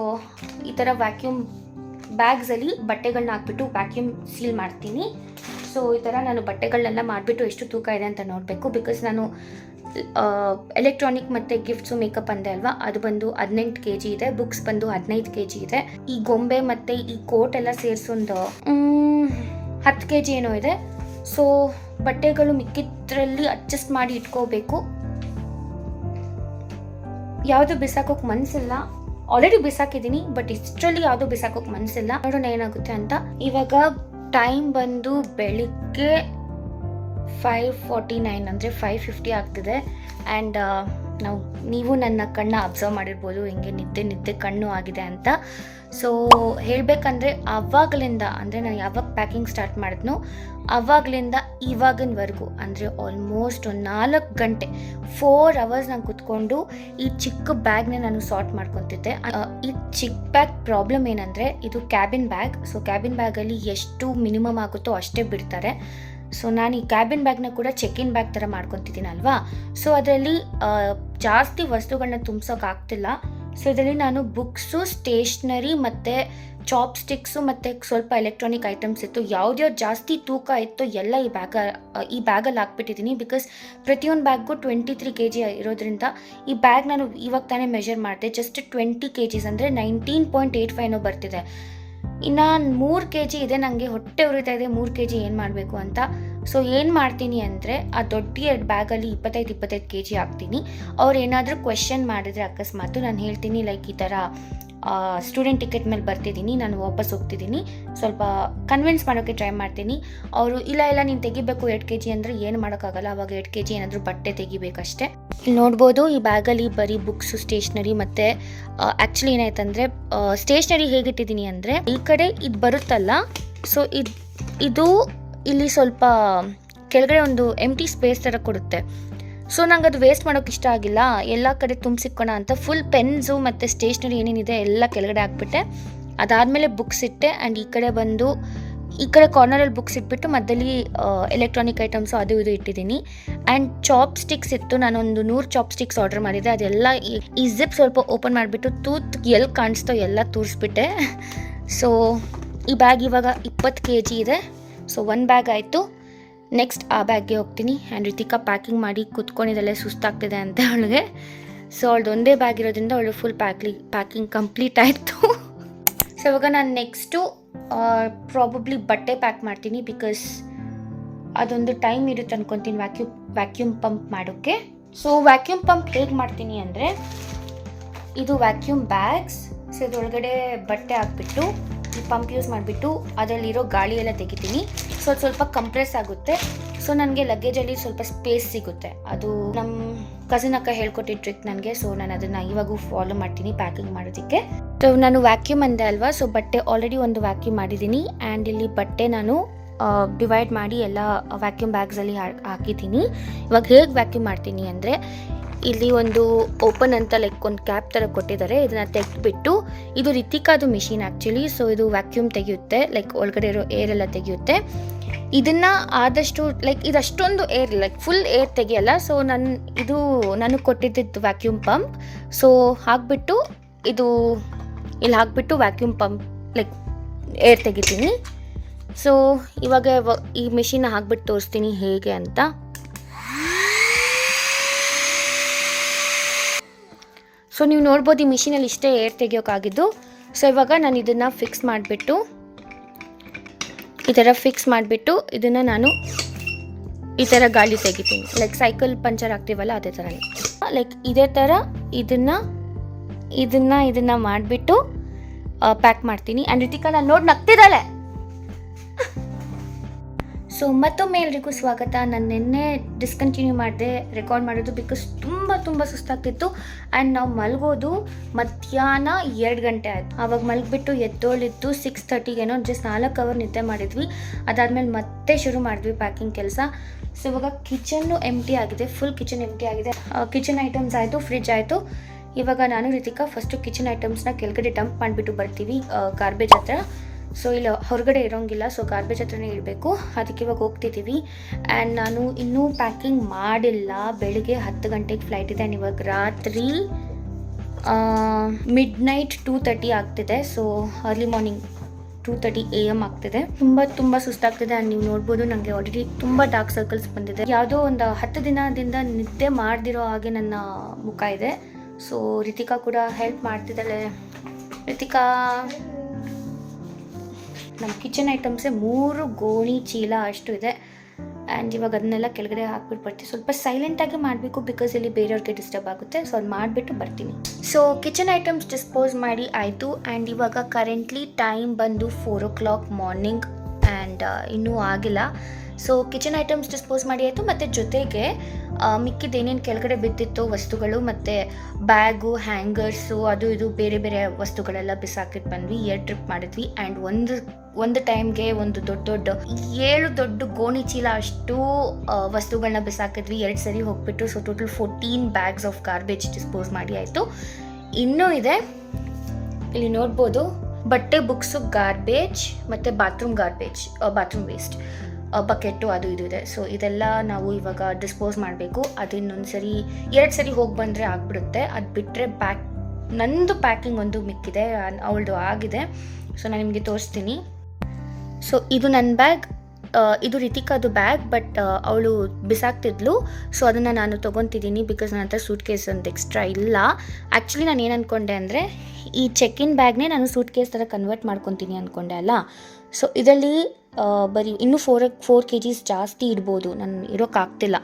Speaker 1: ಈ ಥರ ವ್ಯಾಕ್ಯೂಮ್ ಬ್ಯಾಗ್ಸಲ್ಲಿ ಬಟ್ಟೆಗಳನ್ನ ಹಾಕ್ಬಿಟ್ಟು ವ್ಯಾಕ್ಯೂಮ್ ಸೀಲ್ ಮಾಡ್ತೀನಿ. ಸೊ ಈ ಥರ ನಾನು ಬಟ್ಟೆಗಳನ್ನೆಲ್ಲ ಮಾಡಿಬಿಟ್ಟು ಎಷ್ಟು ತೂಕ ಇದೆ ಅಂತ ನೋಡಬೇಕು. ಬಿಕಾಸ್ ನಾನು ಎಲೆಕ್ಟ್ರಾನಿಕ್ ಮತ್ತು ಗಿಫ್ಟ್ಸು ಮೇಕಪ್ ಅಂದೆ ಅಲ್ವಾ? ಅದು ಬಂದು ಹದಿನೆಂಟು ಕೆ ಜಿ ಇದೆ. ಬುಕ್ಸ್ ಬಂದು ಹದಿನೈದು ಕೆ ಜಿ ಇದೆ. ಈ ಗೊಂಬೆ ಮತ್ತು ಈ ಕೋಟ್ ಎಲ್ಲ ಸೇರಿಸೊಂದು ಹತ್ತು ಕೆ ಜಿ ಏನೋ ಇದೆ. ಸೊ ಬಟ್ಟೆಗಳು ಮಿಕ್ಕಿದ್ರಲ್ಲಿ ಅಡ್ಜಸ್ಟ್ ಮಾಡಿ ಇಟ್ಕೋಬೇಕು. ಯಾವುದು ಬಿಸಾಕೋಕೆ ಮನಸ್ಸಿಲ್ಲ ಆಲ್ರೆಡಿ ಬಿಸಾಕಿದ್ದೀನಿ ಬಟ್ ಇಷ್ಟರಲ್ಲಿ ಯಾವುದು ಬಿಸಾಕೋಕೆ ಮನಸ್ಸಿಲ್ಲ ನೋಡೋಣ ಏನಾಗುತ್ತೆ ಅಂತ. ಇವಾಗ ಟೈಮ್ ಬಂದು ಬೆಳಿಗ್ಗೆ ಫೈವ್ ಫಾರ್ಟಿ ನೈನ್ ಅಂದರೆ ಫೈವ್ ಫಿಫ್ಟಿ ಆಗ್ತಿದೆ. ಆ್ಯಂಡ್ ನಾವು, ನೀವು ನನ್ನ ಕಣ್ಣ ಅಬ್ಸರ್ವ್ ಮಾಡಿರ್ಬೋದು, ಹಿಂಗೆ ನಿದ್ದೆ ನಿದ್ದೆ ಕಣ್ಣು ಆಗಿದೆ ಅಂತ. ಸೊ ಹೇಳಬೇಕಂದ್ರೆ ಆವಾಗಲಿಂದ ಅಂದರೆ ನಾನು ಯಾವಾಗ ಪ್ಯಾಕಿಂಗ್ ಸ್ಟಾರ್ಟ್ ಮಾಡಿದ್ನೋ ಆವಾಗಲಿಂದ ಇವಾಗಿನವರೆಗೂ, ಅಂದರೆ ಆಲ್ಮೋಸ್ಟ್ ಒಂದು ನಾಲ್ಕು ಗಂಟೆ ಫೋರ್ ಅವರ್ಸ್ ನಾನು ಕುತ್ಕೊಂಡು ಈ ಚಿಕ್ಕ ಬ್ಯಾಗ್ನ ನಾನು ಸಾರ್ಟ್ ಮಾಡ್ಕೊತಿದ್ದೆ. ಈ ಚಿಕ್ಕ ಬ್ಯಾಗ್ ಪ್ರಾಬ್ಲಮ್ ಏನಂದರೆ, ಇದು ಕ್ಯಾಬಿನ್ ಬ್ಯಾಗ್ ಸೊ ಕ್ಯಾಬಿನ್ ಬ್ಯಾಗಲ್ಲಿ ಎಷ್ಟು ಮಿನಿಮಮ್ ಆಗುತ್ತೋ ಅಷ್ಟೇ ಬಿಡ್ತಾರೆ. ಸೊ ನಾನು ಈ ಕ್ಯಾಬಿನ್ ಬ್ಯಾಗ್ನ ಕೂಡ ಚೆಕ್ ಇನ್ ಬ್ಯಾಗ್ ಥರ ಮಾಡ್ಕೊತಿದ್ದೀನಲ್ವಾ? ಸೊ ಅದರಲ್ಲಿ ಜಾಸ್ತಿ ವಸ್ತುಗಳನ್ನ ತುಂಬಿಸೋಕೆ ಆಗ್ತಿಲ್ಲ. ಸೊ ಇದರಲ್ಲಿ ನಾನು ಬುಕ್ಸು ಸ್ಟೇಷ್ನರಿ ಮತ್ತು ಚಾಪ್ ಸ್ಟಿಕ್ಸು ಮತ್ತು ಸ್ವಲ್ಪ ಎಲೆಕ್ಟ್ರಾನಿಕ್ ಐಟಮ್ಸ್ ಇತ್ತು. ಯಾವ್ದ್ಯಾವ್ದು ಜಾಸ್ತಿ ತೂಕ ಇತ್ತು ಎಲ್ಲ ಈ ಬ್ಯಾಗ ಈ ಬ್ಯಾಗಲ್ಲಿ ಹಾಕ್ಬಿಟ್ಟಿದ್ದೀನಿ. ಬಿಕಾಸ್ ಪ್ರತಿಯೊಂದು ಬ್ಯಾಗ್ಗೂ ಟ್ವೆಂಟಿ ತ್ರೀ ಕೆ ಜಿ ಇರೋದ್ರಿಂದ ಈ ಬ್ಯಾಗ್ ನಾನು ಇವಾಗ ತಾನೇ ಮೆಷರ್ ಮಾಡಿದೆ. ಜಸ್ಟ್ ಟ್ವೆಂಟಿ ಕೆ ಜಿಸ್ ಅಂದರೆ ನೈನ್ಟೀನ್ ಪಾಯಿಂಟ್ ಏಯ್ಟ್ ಫೈವ್ ಬರ್ತಿದೆ. ಇನ್ನು ಮೂರು ಕೆ ಜಿ ಇದೆ ನನಗೆ ಹೊಟ್ಟೆ ಉರಿತಾ ಇದೆ, ಮೂರು ಕೆ ಜಿ ಏನು ಮಾಡಬೇಕು ಅಂತ. ಸೊ ಏನು ಮಾಡ್ತೀನಿ ಅಂದರೆ, ಆ ದೊಡ್ಡ ಎರಡು ಬ್ಯಾಗಲ್ಲಿ ಇಪ್ಪತ್ತೈದು ಇಪ್ಪತ್ತೈದು ಕೆ ಜಿ ಹಾಕ್ತೀನಿ. ಅವ್ರು ಏನಾದರೂ ಕ್ವೆಶನ್ ಮಾಡಿದ್ರೆ ಅಕಸ್ಮಾತು ನಾನು ಹೇಳ್ತೀನಿ ಲೈಕ್ ಈ ಥರ ಸ್ಟೂಡೆಂಟ್ ಟಿಕೆಟ್ ಮೇಲೆ ಬರ್ತಿದ್ದೀನಿ, ನಾನು ವಾಪಸ್ ಹೋಗ್ತಿದ್ದೀನಿ. ಸ್ವಲ್ಪ ಕನ್ವಿನ್ಸ್ ಮಾಡೋಕ್ಕೆ ಟ್ರೈ ಮಾಡ್ತೀನಿ. ಅವರು, ಇಲ್ಲ ಇಲ್ಲ, ನೀನು ತೆಗಿಬೇಕು ಎರಡು ಕೆ ಜಿ ಅಂದರೆ ಏನು ಮಾಡೋಕ್ಕಾಗಲ್ಲ, ಅವಾಗ ಎರಡು ಕೆ ಜಿ ಏನಾದರೂ ಬಟ್ಟೆ ತೆಗಿಬೇಕಷ್ಟೇ. ಇಲ್ಲಿ ನೋಡ್ಬೋದು, ಈ ಬ್ಯಾಗಲ್ಲಿ ಬರೀ ಬುಕ್ಸು ಸ್ಟೇಷ್ನರಿ ಮತ್ತು ಆ್ಯಕ್ಚುಲಿ ಏನಾಯ್ತಂದರೆ ಸ್ಟೇಷ್ನರಿ ಹೇಗಿಟ್ಟಿದ್ದೀನಿ ಅಂದರೆ, ಈ ಕಡೆ ಇದು ಬರುತ್ತಲ್ಲ ಸೊ ಇದು ಇದು ಇಲ್ಲಿ ಸ್ವಲ್ಪ ಕೆಳಗಡೆ ಒಂದು ಎಂಟಿ ಸ್ಪೇಸ್ ಥರ ಕೊಡುತ್ತೆ. ಸೊ ನಂಗೆ ಅದು ವೇಸ್ಟ್ ಮಾಡೋಕೆ ಇಷ್ಟ ಆಗಿಲ್ಲ. ಎಲ್ಲ ಕಡೆ ತುಂಬಿಸಿಕ್ಕೋಣ ಅಂತ ಫುಲ್ ಪೆನ್ಸು ಮತ್ತು ಸ್ಟೇಷ್ನರಿ ಏನೇನಿದೆ ಎಲ್ಲ ಕೆಳಗಡೆ ಹಾಕ್ಬಿಟ್ಟೆ. ಅದಾದಮೇಲೆ ಬುಕ್ಸ್ ಇಟ್ಟೆ ಆ್ಯಂಡ್ ಈ ಕಡೆ ಬಂದು, ಈ ಕಡೆ ಕಾರ್ನರಲ್ಲಿ ಬುಕ್ಸ್ ಇಟ್ಬಿಟ್ಟು ಮಧ್ಯದಲ್ಲಿ ಎಲೆಕ್ಟ್ರಾನಿಕ್ ಐಟಮ್ಸು ಅದು ಇದು ಇಟ್ಟಿದ್ದೀನಿ. ಆ್ಯಂಡ್ ಚಾಪ್ ಸ್ಟಿಕ್ಸ್ ಇತ್ತು. ನಾನೊಂದು ನೂರು ಚಾಪ್ ಸ್ಟಿಕ್ಸ್ ಆರ್ಡರ್ ಮಾಡಿದ್ದೆ. ಅದೆಲ್ಲ ಈ- ಜಿಪ್ ಸ್ವಲ್ಪ ಓಪನ್ ಮಾಡಿಬಿಟ್ಟು ತೂತ್ ಎಲ್ಲಿ ಕಾಣಿಸ್ತೋ ಎಲ್ಲ ತೂರಿಸ್ಬಿಟ್ಟೆ. ಸೊ ಈ ಬ್ಯಾಗ್ ಇವಾಗ ಇಪ್ಪತ್ತು ಕೆ ಜಿ ಇದೆ. ಸೊ ಒಂದು ಬ್ಯಾಗ್ ಆಯಿತು. ನೆಕ್ಸ್ಟ್ ಆ ಬ್ಯಾಗ್ಗೆ ಹೋಗ್ತೀನಿ. ಆ್ಯಂಡ್ ರಿತಿಕಾ ಪ್ಯಾಕಿಂಗ್ ಮಾಡಿ ಕುತ್ಕೊಂಡಿದ್ದಲ್ಲೇ ಸುಸ್ತಾಗ್ತಿದೆ ಅಂತ ಅವಳಿಗೆ. ಸೊ ಅವಳದು ಒಂದೇ ಬ್ಯಾಗ್ ಇರೋದ್ರಿಂದ ಅವಳು ಫುಲ್ ಪ್ಯಾಕ್ಲಿ ಪ್ಯಾಕಿಂಗ್ ಕಂಪ್ಲೀಟ್ ಆಯಿತು. ಸೊ ಇವಾಗ ನಾನು ನೆಕ್ಸ್ಟು ಪ್ರಾಬಬ್ಲಿ ಬಟ್ಟೆ ಪ್ಯಾಕ್ ಮಾಡ್ತೀನಿ ಬಿಕಾಸ್ ಅದೊಂದು ಟೈಮ್ ಇರುತ್ತೆ ಅನ್ಕೊತೀನಿ ವ್ಯಾಕ್ಯೂಮ್ ವ್ಯಾಕ್ಯೂಮ್ ಪಂಪ್ ಮಾಡೋಕ್ಕೆ. ಸೊ ವ್ಯಾಕ್ಯೂಮ್ ಪಂಪ್ ಹೇಗೆ ಮಾಡ್ತೀನಿ ಅಂದರೆ, ಇದು ವ್ಯಾಕ್ಯೂಮ್ ಬ್ಯಾಗ್ಸ್ ಸೊ ಇದೊಳಗಡೆ ಬಟ್ಟೆ ಹಾಕ್ಬಿಟ್ಟು, ಈ ಪಂಪ್ ಯೂಸ್ ಮಾಡಿಬಿಟ್ಟು, ಅದರಲ್ಲಿರೋ ಗಾಳಿ ಎಲ್ಲ ತೆಗಿತೀನಿ. ಸೊ ಅದು ಸ್ವಲ್ಪ ಕಂಪ್ರೆಸ್ ಆಗುತ್ತೆ. ಸೊ ನನಗೆ ಲಗೇಜಲ್ಲಿ ಸ್ವಲ್ಪ ಸ್ಪೇಸ್ ಸಿಗುತ್ತೆ. ಅದು ನಮ್ಮ ಕಸಿನ್ ಅಕ್ಕ ಹೇಳ್ಕೊಟ್ಟಿದ್ದ ಟ್ರಿಕ್ ನನಗೆ. ಸೊ ನಾನು ಅದನ್ನು ಇವಾಗೂ ಫಾಲೋ ಮಾಡ್ತೀನಿ ಪ್ಯಾಕಿಂಗ್ ಮಾಡೋದಕ್ಕೆ. ಸೊ ನಾನು ವ್ಯಾಕ್ಯೂಮ್ ಅಂದೆ ಅಲ್ವಾ? ಸೊ ಬಟ್ಟೆ ಆಲ್ರೆಡಿ ಒಂದು ವ್ಯಾಕ್ಯೂಮ್ ಮಾಡಿದ್ದೀನಿ. ಆ್ಯಂಡ್ ಇಲ್ಲಿ ಬಟ್ಟೆ ನಾನು ಡಿವೈಡ್ ಮಾಡಿ ಎಲ್ಲ ವ್ಯಾಕ್ಯೂಮ್ ಬ್ಯಾಗ್ಸಲ್ಲಿ ಹಾಕಿದ್ದೀನಿ. ಇವಾಗ ಹೇಗೆ ವ್ಯಾಕ್ಯೂಮ್ ಮಾಡ್ತೀನಿ ಅಂದರೆ ಇಲ್ಲಿ ಒಂದು ಓಪನ್ ಅಂತ ಲೈಕ್ ಒಂದು ಕ್ಯಾಪ್ ಥರ ಕೊಟ್ಟಿದ್ದಾರೆ. ಇದನ್ನ ತೆಗೆದ್ಬಿಟ್ಟು ಇದು ರಿತಿಕಾದು ಮಿಷಿನ್ ಆ್ಯಕ್ಚುಲಿ ಸೊ ಇದು ವ್ಯಾಕ್ಯೂಮ್ ತೆಗೆಯುತ್ತೆ. ಲೈಕ್ ಒಳಗಡೆ ಇರೋ ಏರ್ ಎಲ್ಲ ತೆಗೆಯುತ್ತೆ. ಇದನ್ನ ಆದಷ್ಟು ಲೈಕ್ ಇದಷ್ಟೊಂದು ಏರ್ ಲೈಕ್ ಫುಲ್ ಏರ್ ತೆಗೆಯಲ್ಲ. ಸೊ ನನ್ನ ಇದು ನನಗೆ ಕೊಟ್ಟಿದ್ದಿದ್ದು ವ್ಯಾಕ್ಯೂಮ್ ಪಂಪ್ ಸೊ ಹಾಕ್ಬಿಟ್ಟು ಇದು, ಇಲ್ಲಿ ಹಾಕ್ಬಿಟ್ಟು ವ್ಯಾಕ್ಯೂಮ್ ಪಂಪ್ ಲೈಕ್ ಏರ್ ತೆಗಿತೀನಿ. ಸೊ ಇವಾಗ ಈ ಮೆಷಿನ್ ಹಾಕ್ಬಿಟ್ಟು ತೋರಿಸ್ತೀನಿ ಹೇಗೆ ಅಂತ. ಸೊ ನೀವು ನೋಡ್ಬೋದು ಈ ಮಿಷಿನಲ್ಲಿ ಇಷ್ಟೇ ಏರ್ ತೆಗಿಯೋಕ್ಕಾಗಿದ್ದು ಸೊ ಇವಾಗ ನಾನು ಇದನ್ನು ಫಿಕ್ಸ್ ಮಾಡಿಬಿಟ್ಟು, ಈ ಥರ ಫಿಕ್ಸ್ ಮಾಡಿಬಿಟ್ಟು ಇದನ್ನು ನಾನು ಈ ಥರ ಗಾಳಿ ತೆಗಿತೀನಿ. ಲೈಕ್ ಸೈಕಲ್ ಪಂಚರ್ ಆಗ್ತೀವಲ್ಲ ಅದೇ ಥರ ಲೈಕ್ ಇದೇ ಥರ ಇದನ್ನು ಇದನ್ನು ಇದನ್ನು ಮಾಡಿಬಿಟ್ಟು ಪ್ಯಾಕ್ ಮಾಡ್ತೀನಿ. ಆ್ಯಂಡ್ ರಿತಿಕಾ ನಾನು ನೋಡಿ ನಗ್ತಿದ್ದಾಳೆ ಸೊ ಮತ್ತೊಮ್ಮೆ ಎಲ್ರಿಗೂ ಸ್ವಾಗತ. ನಾನು ನಿನ್ನೆ ಡಿಸ್ಕಂಟಿನ್ಯೂ ಮಾಡಿದೆ ರೆಕಾರ್ಡ್ ಮಾಡೋದು ಬಿಕಾಸ್ ತುಂಬ ತುಂಬ ಸುಸ್ತಾಗ್ತಿತ್ತು. ಆ್ಯಂಡ್ ನಾವು ಮಲಗೋದು ಮಧ್ಯಾಹ್ನ ಎರಡು ಗಂಟೆ ಆಯಿತು. ಆವಾಗ ಮಲಗಿಬಿಟ್ಟು ಎದ್ದೋಳಿದ್ದು ಸಿಕ್ಸ್ ತರ್ಟಿಗೇನೋ ಜಸ್ಟ್ ನಾಲ್ಕು ಅವರ್ ನಿದ್ದೆ ಮಾಡಿದ್ವಿ. ಅದಾದಮೇಲೆ ಮತ್ತೆ ಶುರು ಮಾಡಿದ್ವಿ ಪ್ಯಾಕಿಂಗ್ ಕೆಲಸ. ಸೊ ಇವಾಗ ಕಿಚನ್ನು ಎಂಟಿ ಆಗಿದೆ ಫುಲ್ ಕಿಚನ್ ಎಂಟಿ ಆಗಿದೆ. ಕಿಚನ್ ಐಟಮ್ಸ್ ಆಯಿತು ಫ್ರಿಜ್ ಆಯಿತು. ಇವಾಗ ನಾನು ರಿತಿಕಾ ಫಸ್ಟು ಕಿಚನ್ ಐಟಮ್ಸ್ನ ಕೆಳಗಡೆ ಡಂಪ್ ಮಾಡಿಬಿಟ್ಟು ಬರ್ತೀವಿ ಗಾರ್ಬೇಜ್ ಹತ್ರ. ಸೊ ಇಲ್ಲ, ಹೊರಗಡೆ ಇರೋಂಗಿಲ್ಲ. ಸೊ ಗಾರ್ಬೇಜ್ ಹತ್ರನೇ ಇಡಬೇಕು. ಅದಕ್ಕೆ ಇವಾಗ ಹೋಗ್ತಿದ್ದೀವಿ ಆ್ಯಂಡ್ ನಾನು ಇನ್ನೂ ಪ್ಯಾಕಿಂಗ್ ಮಾಡಿಲ್ಲ. ಬೆಳಿಗ್ಗೆ ಹತ್ತು ಗಂಟೆಗೆ ಫ್ಲೈಟ್ ಇದೆ. ಆ್ಯಂಡ್ ಇವಾಗ ರಾತ್ರಿ ಮಿಡ್ ನೈಟ್ ಟೂ ತರ್ಟಿ ಆಗ್ತಿದೆ. So early morning two thirty A M ಆಗ್ತಿದೆ. ತುಂಬ ತುಂಬ ಸುಸ್ತಾಗ್ತಿದೆ. ಆ್ಯಂಡ್ ನೀವು ನೋಡ್ಬೋದು ನನಗೆ ಆಲ್ರೆಡಿ ತುಂಬ ಡಾರ್ಕ್ ಸರ್ಕಲ್ಸ್ ಬಂದಿದೆ. ಯಾವುದೋ ಒಂದು ಹತ್ತು ದಿನದಿಂದ ನಿದ್ದೆ ಮಾಡದಿರೋ ಹಾಗೆ ನನ್ನ ಮುಖ ಇದೆ. ಸೊ ರಿತಿಕಾ ಕೂಡ ಹೆಲ್ಪ್ ಮಾಡ್ತಿದ್ದಾಳೆ. ರಿತಿಕಾ ನಮ್ಮ ಕಿಚನ್ ಐಟಮ್ಸೇ ಮೂರು ಗೋಣಿ ಚೀಲ ಅಷ್ಟು ಇದೆ. ಆ್ಯಂಡ್ ಇವಾಗ ಅದನ್ನೆಲ್ಲ ಕೆಳಗಡೆ ಹಾಕ್ಬಿಟ್ಟು ಬರ್ತೀವಿ ಸ್ವಲ್ಪ ಸೈಲೆಂಟಾಗಿ ಮಾಡಬೇಕು ಬಿಕಾಸ್ ಇಲ್ಲಿ ಬೇರೆಯವ್ರಿಗೆ ಡಿಸ್ಟರ್ಬ್ ಆಗುತ್ತೆ. ಸೊ ಅದು ಮಾಡಿಬಿಟ್ಟು ಬರ್ತೀನಿ. ಸೊ ಕಿಚನ್ ಐಟಮ್ಸ್ ಡಿಸ್ಪೋಸ್ ಮಾಡಿ ಆಯಿತು. ಆ್ಯಂಡ್ ಇವಾಗ ಕರೆಂಟ್ಲಿ ಟೈಮ್ ಬಂದು four o'clock morning and ಇನ್ನೂ ಆಗಿಲ್ಲ. ಸೊ ಕಿಚನ್ ಐಟಮ್ಸ್ ಡಿಸ್ಪೋಸ್ ಮಾಡಿ ಆಯಿತು. ಮತ್ತು ಜೊತೆಗೆ ಮಿಕ್ಕಿದ್ದೇನೇನು ಕೆಳಗಡೆ ಬಿದ್ದಿತ್ತು ವಸ್ತುಗಳು ಮತ್ತು ಬ್ಯಾಗು ಹ್ಯಾಂಗರ್ಸು ಅದು ಇದು ಬೇರೆ ಬೇರೆ ವಸ್ತುಗಳೆಲ್ಲ ಬಿಸಾಕಿಟ್ಟು ಬಂದ್ವಿ. ಏರ್ ಟ್ರಿಪ್ ಮಾಡಿದ್ವಿ. ಆ್ಯಂಡ್ ಒಂದು ಒಂದು ಟೈಮ್ಗೆ ಒಂದು ದೊಡ್ಡ ದೊಡ್ಡ ಏಳು ದೊಡ್ಡ ಗೋಣಿ ಚೀಲ ಅಷ್ಟು ವಸ್ತುಗಳನ್ನ ಬಿಸಾಕಿದ್ವಿ. ಎರಡು ಸರಿ ಹೋಗ್ಬಿಟ್ಟು so total fourteen bags of garbage dispose ಮಾಡಿ ಆಯಿತು. ಇನ್ನೂ ಇದೆ. ಇಲ್ಲಿ ನೋಡ್ಬೋದು, ಬಟ್ಟೆ ಬುಕ್ಸು ಗಾರ್ಬೇಜ್ ಮತ್ತು bathroom garbage bathroom waste bucket ಅದು ಇದು ಇದೆ. ಸೊ ಇದೆಲ್ಲ ನಾವು ಇವಾಗ ಡಿಸ್ಪೋಸ್ ಮಾಡಬೇಕು. ಅದು ಇನ್ನೊಂದು ಸರಿ, ಎರಡು ಸರಿ ಹೋಗಿ ಬಂದರೆ ಆಗಿಬಿಡುತ್ತೆ. ಅದು ಬಿಟ್ಟರೆ ಪ್ಯಾಕ್ ನಂದು ಪ್ಯಾಕಿಂಗ್ ಒಂದು ಮಿಕ್ಕಿದೆ ಅವಳದು ಆಗಿದೆ. ಸೊ ನಾನು ನಿಮಗೆ ತೋರಿಸ್ತೀನಿ. ಸೊ ಇದು ನನ್ನ ಬ್ಯಾಗ್ ಇದು ರಿತಿಕಾದು ಬ್ಯಾಗ್ ಬಟ್ ಅವಳು ಬಿಸಾಕ್ತಿದ್ಲು. ಸೊ ಅದನ್ನು ನಾನು ತೊಗೊತಿದ್ದೀನಿ ಬಿಕಾಸ್ ನನ್ನ ಹತ್ರ ಸೂಟ್ ಕೇಸ್ ಒಂದು ಎಕ್ಸ್ಟ್ರಾ ಇಲ್ಲ. ಆ್ಯಕ್ಚುಲಿ ನಾನು ಏನು ಅಂದ್ಕೊಂಡೆ ಅಂದರೆ, ಈ ಚೆಕ್ ಇನ್ ಬ್ಯಾಗ್ನೇ ನಾನು ಸೂಟ್ ಕೇಸ್ ಥರ ಕನ್ವರ್ಟ್ ಮಾಡ್ಕೊತೀನಿ ಅಂದ್ಕೊಂಡೆ ಅಲ್ಲ? ಸೊ ಇದರಲ್ಲಿ ಬರೀ ಇನ್ನೂ ಫೋರ್ ಫೋರ್ ಕೆ ಜೀಸ್ ಜಾಸ್ತಿ ಇಡ್ಬೋದು. ನಾನು ಇರೋಕ್ಕಾಗ್ತಿಲ್ಲ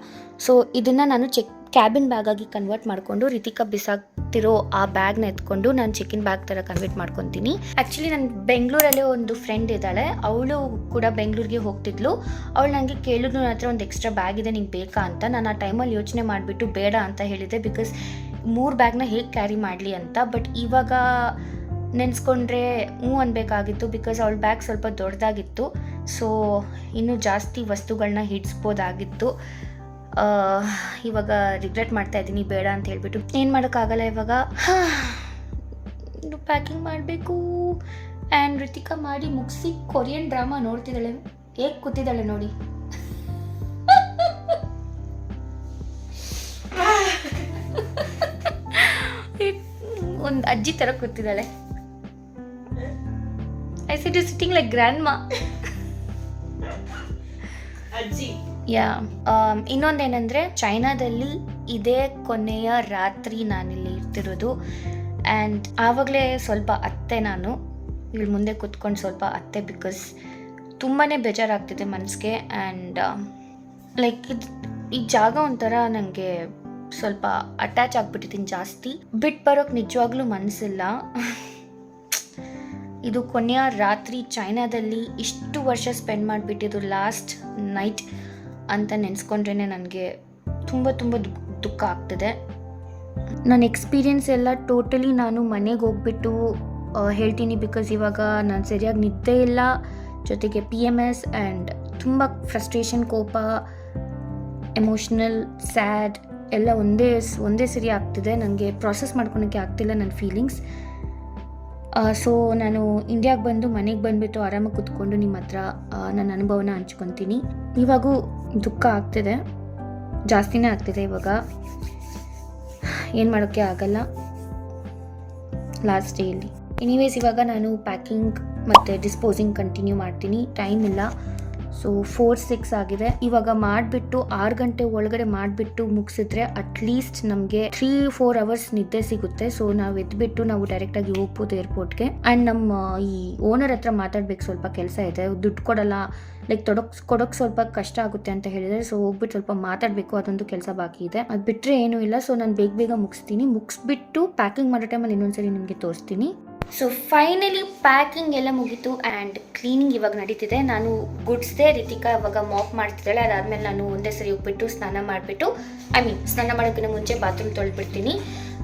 Speaker 1: ಸೊ ಇದನ್ನು ನಾನು ಚೆಕ್ ಕ್ಯಾಬಿನ್ ಆಗಿ ಕನ್ವರ್ಟ್ ಮಾಡಿಕೊಂಡು ರಿತಿಕಾ ಬಿಸಾಕ್ತಿರೋ ಆ ಬ್ಯಾಗ್ನ ಎತ್ಕೊಂಡು ನಾನು ಚಿಕನ್ ಬ್ಯಾಗ್ ಥರ ಕನ್ವರ್ಟ್ ಮಾಡ್ಕೊತೀನಿ. ಆ್ಯಕ್ಚುಲಿ ನನ್ನ ಬೆಂಗಳೂರಲ್ಲೇ ಒಂದು ಫ್ರೆಂಡ್ ಇದ್ದಾಳೆ. ಅವಳು ಕೂಡ ಬೆಂಗಳೂರಿಗೆ ಹೋಗ್ತಿದ್ಲು. ಅವಳು ನನಗೆ ಕೇಳಿದ್ರು ನನ್ನ ಹತ್ರ ಒಂದು ಎಕ್ಸ್ಟ್ರಾ ಬ್ಯಾಗ್ ಇದೆ, ನಿಂಗೆ ಬೇಕಾ ಅಂತ. ನಾನು ಆ ಟೈಮಲ್ಲಿ ಯೋಚನೆ ಮಾಡಿಬಿಟ್ಟು ಬೇಡ ಅಂತ ಹೇಳಿದೆ ಬಿಕಾಸ್ ಮೂರು ಬ್ಯಾಗ್ನ ಹೇಗೆ ಕ್ಯಾರಿ ಮಾಡಲಿ ಅಂತ. ಬಟ್ ಇವಾಗ ನೆನೆಸ್ಕೊಂಡ್ರೆ ಹ್ಞೂ ಅನ್ಬೇಕಾಗಿತ್ತು ಬಿಕಾಸ್ ಅವಳ ಬ್ಯಾಗ್ ಸ್ವಲ್ಪ ದೊಡ್ಡದಾಗಿತ್ತು ಸೊ ಇನ್ನೂ ಜಾಸ್ತಿ ವಸ್ತುಗಳನ್ನ ಹಿಡಿಸ್ಬೋದಾಗಿತ್ತು. ಇವಾಗ ರಿಗ್ರೆಟ್ ಮಾಡ್ತಾ ಇದ್ದೀನಿ, ಬೇಡ ಅಂತ ಹೇಳ್ಬಿಟ್ಟು. ಏನು ಮಾಡೋಕ್ಕಾಗಲ್ಲ ಇವಾಗ. ಇನ್ನು ಪ್ಯಾಕಿಂಗ್ ಮಾಡಬೇಕು. ಆ್ಯಂಡ್ ಋತಿಕಾ ಮಾಡಿ ಮುಗಿಸಿ ಕೊರಿಯನ್ ಡ್ರಾಮಾ ನೋಡ್ತಿದ್ದಾಳೆ. ಹೇಗೆ ಕೂತಿದ್ದಾಳೆ ನೋಡಿ. ಒಂದು ಅಜ್ಜಿ ಥರ ಕೂತಿದ್ದಾಳೆ. I sit you sitting like grandma
Speaker 2: ಅಜ್ಜಿ.
Speaker 1: ಯಾ ಇನ್ನೊಂದೇನೆಂದರೆ ಚೈನಾದಲ್ಲಿ ಇದೇ ಕೊನೆಯ ರಾತ್ರಿ ನಾನಿಲ್ಲಿ ಇರ್ತಿರೋದು. ಆ್ಯಂಡ್ ಆವಾಗಲೇ ಸ್ವಲ್ಪ ಅತ್ತೆ ನಾನು ಇಲ್ಲಿ ಮುಂದೆ ಕೂತ್ಕೊಂಡು ಸ್ವಲ್ಪ ಅತ್ತೆ ಬಿಕಾಸ್ ತುಂಬಾ ಬೇಜಾರಾಗ್ತಿದೆ ಮನಸ್ಸಿಗೆ ಆ್ಯಂಡ್ ಲೈಕ್ ಈ ಜಾಗ ಒಂಥರ ನನಗೆ ಸ್ವಲ್ಪ ಅಟ್ಯಾಚ್ ಆಗಿಬಿಟ್ಟಿದ್ದೀನಿ ಜಾಸ್ತಿ. ಬಿಟ್ಟು ಬರೋಕ್ಕೆ ನಿಜವಾಗ್ಲೂ ಮನಸ್ಸಿಲ್ಲ ಇದು ಕೊನೆಯ ರಾತ್ರಿ ಚೈನಾದಲ್ಲಿ ಇಷ್ಟು ವರ್ಷ ಸ್ಪೆಂಡ್ ಮಾಡಿಬಿಟ್ಟಿದ್ದು ಲಾಸ್ಟ್ ನೈಟ್ ಅಂತ ನೆನೆಸ್ಕೊಂಡ್ರೇ ನನಗೆ ತುಂಬ ತುಂಬ ದುಃಖ ಆಗ್ತಿದೆ. ನನ್ನ ಎಕ್ಸ್ಪೀರಿಯೆನ್ಸ್ ಎಲ್ಲ ಟೋಟಲಿ ನಾನು ಮನೆಗೆ ಹೋಗ್ಬಿಟ್ಟು ಹೇಳ್ತೀನಿ ಬಿಕಾಸ್ ಇವಾಗ ನಾನು ಸರಿಯಾಗಿ ನಿದ್ದೆ ಇಲ್ಲ. ಜೊತೆಗೆ ಪಿ ಎಂ ಎಸ್ ಆ್ಯಂಡ್ ತುಂಬ ಫ್ರಸ್ಟ್ರೇಷನ್ ಕೋಪ ಎಮೋಷ್ನಲ್ ಸ್ಯಾಡ್ ಎಲ್ಲ ಒಂದೇ ಒಂದೇ ಸರಿ ಆಗ್ತಿದೆ. ನನಗೆ ಪ್ರಾಸೆಸ್ ಮಾಡ್ಕೊಳಕ್ಕೆ ಆಗ್ತಿಲ್ಲ ನನ್ನ ಫೀಲಿಂಗ್ಸ್ ಸೊ ನಾನು ಇಂಡಿಯಾಗೆ ಬಂದು ಮನೆಗೆ ಬಂದುಬಿಟ್ಟು ಆರಾಮಾಗಿ ಕೂತ್ಕೊಂಡು ನಿಮ್ಮ ಹತ್ರ ನನ್ನ ಅನುಭವನ ಹಂಚ್ಕೊತೀನಿ. ಇವಾಗೂ ದುಃಖ ಆಗ್ತಿದೆ. ಜಾಸ್ತಿನೇ ಆಗ್ತಿದೆ ಇವಾಗ. ಏನು ಮಾಡೋಕ್ಕೆ ಆಗಲ್ಲ. ಲಾಸ್ಟ್ ಡೇಯಲ್ಲಿ ಎನಿವೇಸ್ ಇವಾಗ ನಾನು ಪ್ಯಾಕಿಂಗ್ ಮತ್ತು ಡಿಸ್ಪೋಸಿಂಗ್ ಕಂಟಿನ್ಯೂ ಮಾಡ್ತೀನಿ. ಟೈಮ್ ಇಲ್ಲ. ಸೊ ಫೋರ್ ಸಿಕ್ಸ್ ಆಗಿದೆ. ಇವಾಗ ಮಾಡಿಬಿಟ್ಟು ಆರು ಗಂಟೆ ಒಳಗಡೆ ಮಾಡಿಬಿಟ್ಟು ಮುಗಿಸಿದ್ರೆ ಅಟ್ಲೀಸ್ಟ್ ನಮಗೆ ತ್ರೀ ಫೋರ್ ಅವರ್ಸ್ ನಿದ್ದೆ ಸಿಗುತ್ತೆ. ಸೊ ನಾವು ಎದ್ದುಬಿಟ್ಟು ನಾವು ಡೈರೆಕ್ಟಾಗಿ ಹೋಗ್ಬೋದು ಏರ್ಪೋರ್ಟ್ಗೆ ಆ್ಯಂಡ್ ನಮ್ಮ ಈ ಓನರ್ ಹತ್ರ ಮಾತಾಡ್ಬೇಕು ಸ್ವಲ್ಪ ಕೆಲಸ ಇದೆ. ದುಡ್ಡು ಕೊಡಲ್ಲ. ಲೈಕ್ ತೊಡಕ್, ಕೊಡೋಕೆ ಸ್ವಲ್ಪ ಕಷ್ಟ ಆಗುತ್ತೆ ಅಂತ ಹೇಳಿದರೆ ಸೊ ಹೋಗ್ಬಿಟ್ಟು ಸ್ವಲ್ಪ ಮಾತಾಡಬೇಕು. ಅದೊಂದು ಕೆಲಸ ಬಾಕಿ ಇದೆ. ಅದು ಬಿಟ್ಟರೆ ಏನೂ ಇಲ್ಲ. ಸೊ ನಾನು ಬೇಗ ಬೇಗ ಮುಗಿಸ್ತೀನಿ. ಮುಗಿಸ್ಬಿಟ್ಟು ಪ್ಯಾಕಿಂಗ್ ಮಾಡೋ ಟೈಮಲ್ಲಿ ಇನ್ನೊಂದ್ಸರಿ ನಿಮಗೆ ತೋರಿಸ್ತೀನಿ. ಸೊ ಫೈನಲಿ ಪ್ಯಾಕಿಂಗ್ ಎಲ್ಲ ಮುಗೀತು ಆ್ಯಂಡ್ ಕ್ಲೀನಿಂಗ್ ಇವಾಗ ನಡೀತಿದೆ. ನಾನು ಗುಡ್ಸ್ದೆ, ರಿತಿಕಾ ಇವಾಗ ಮಾಪ್ ಮಾಡ್ತಿದ್ದಾಳೆ. ಅದಾದಮೇಲೆ ನಾನು ಒಂದೇ ಸರಿ ಹೋಗ್ಬಿಟ್ಟು ಸ್ನಾನ ಮಾಡಿಬಿಟ್ಟು ಐ ಮೀನ್ ಸ್ನಾನ ಮಾಡೋಕ್ಕಿಂತ ಮುಂಚೆ ಬಾತ್ರೂಮ್ ತೊಳೆದ್ಬಿಡ್ತೀನಿ.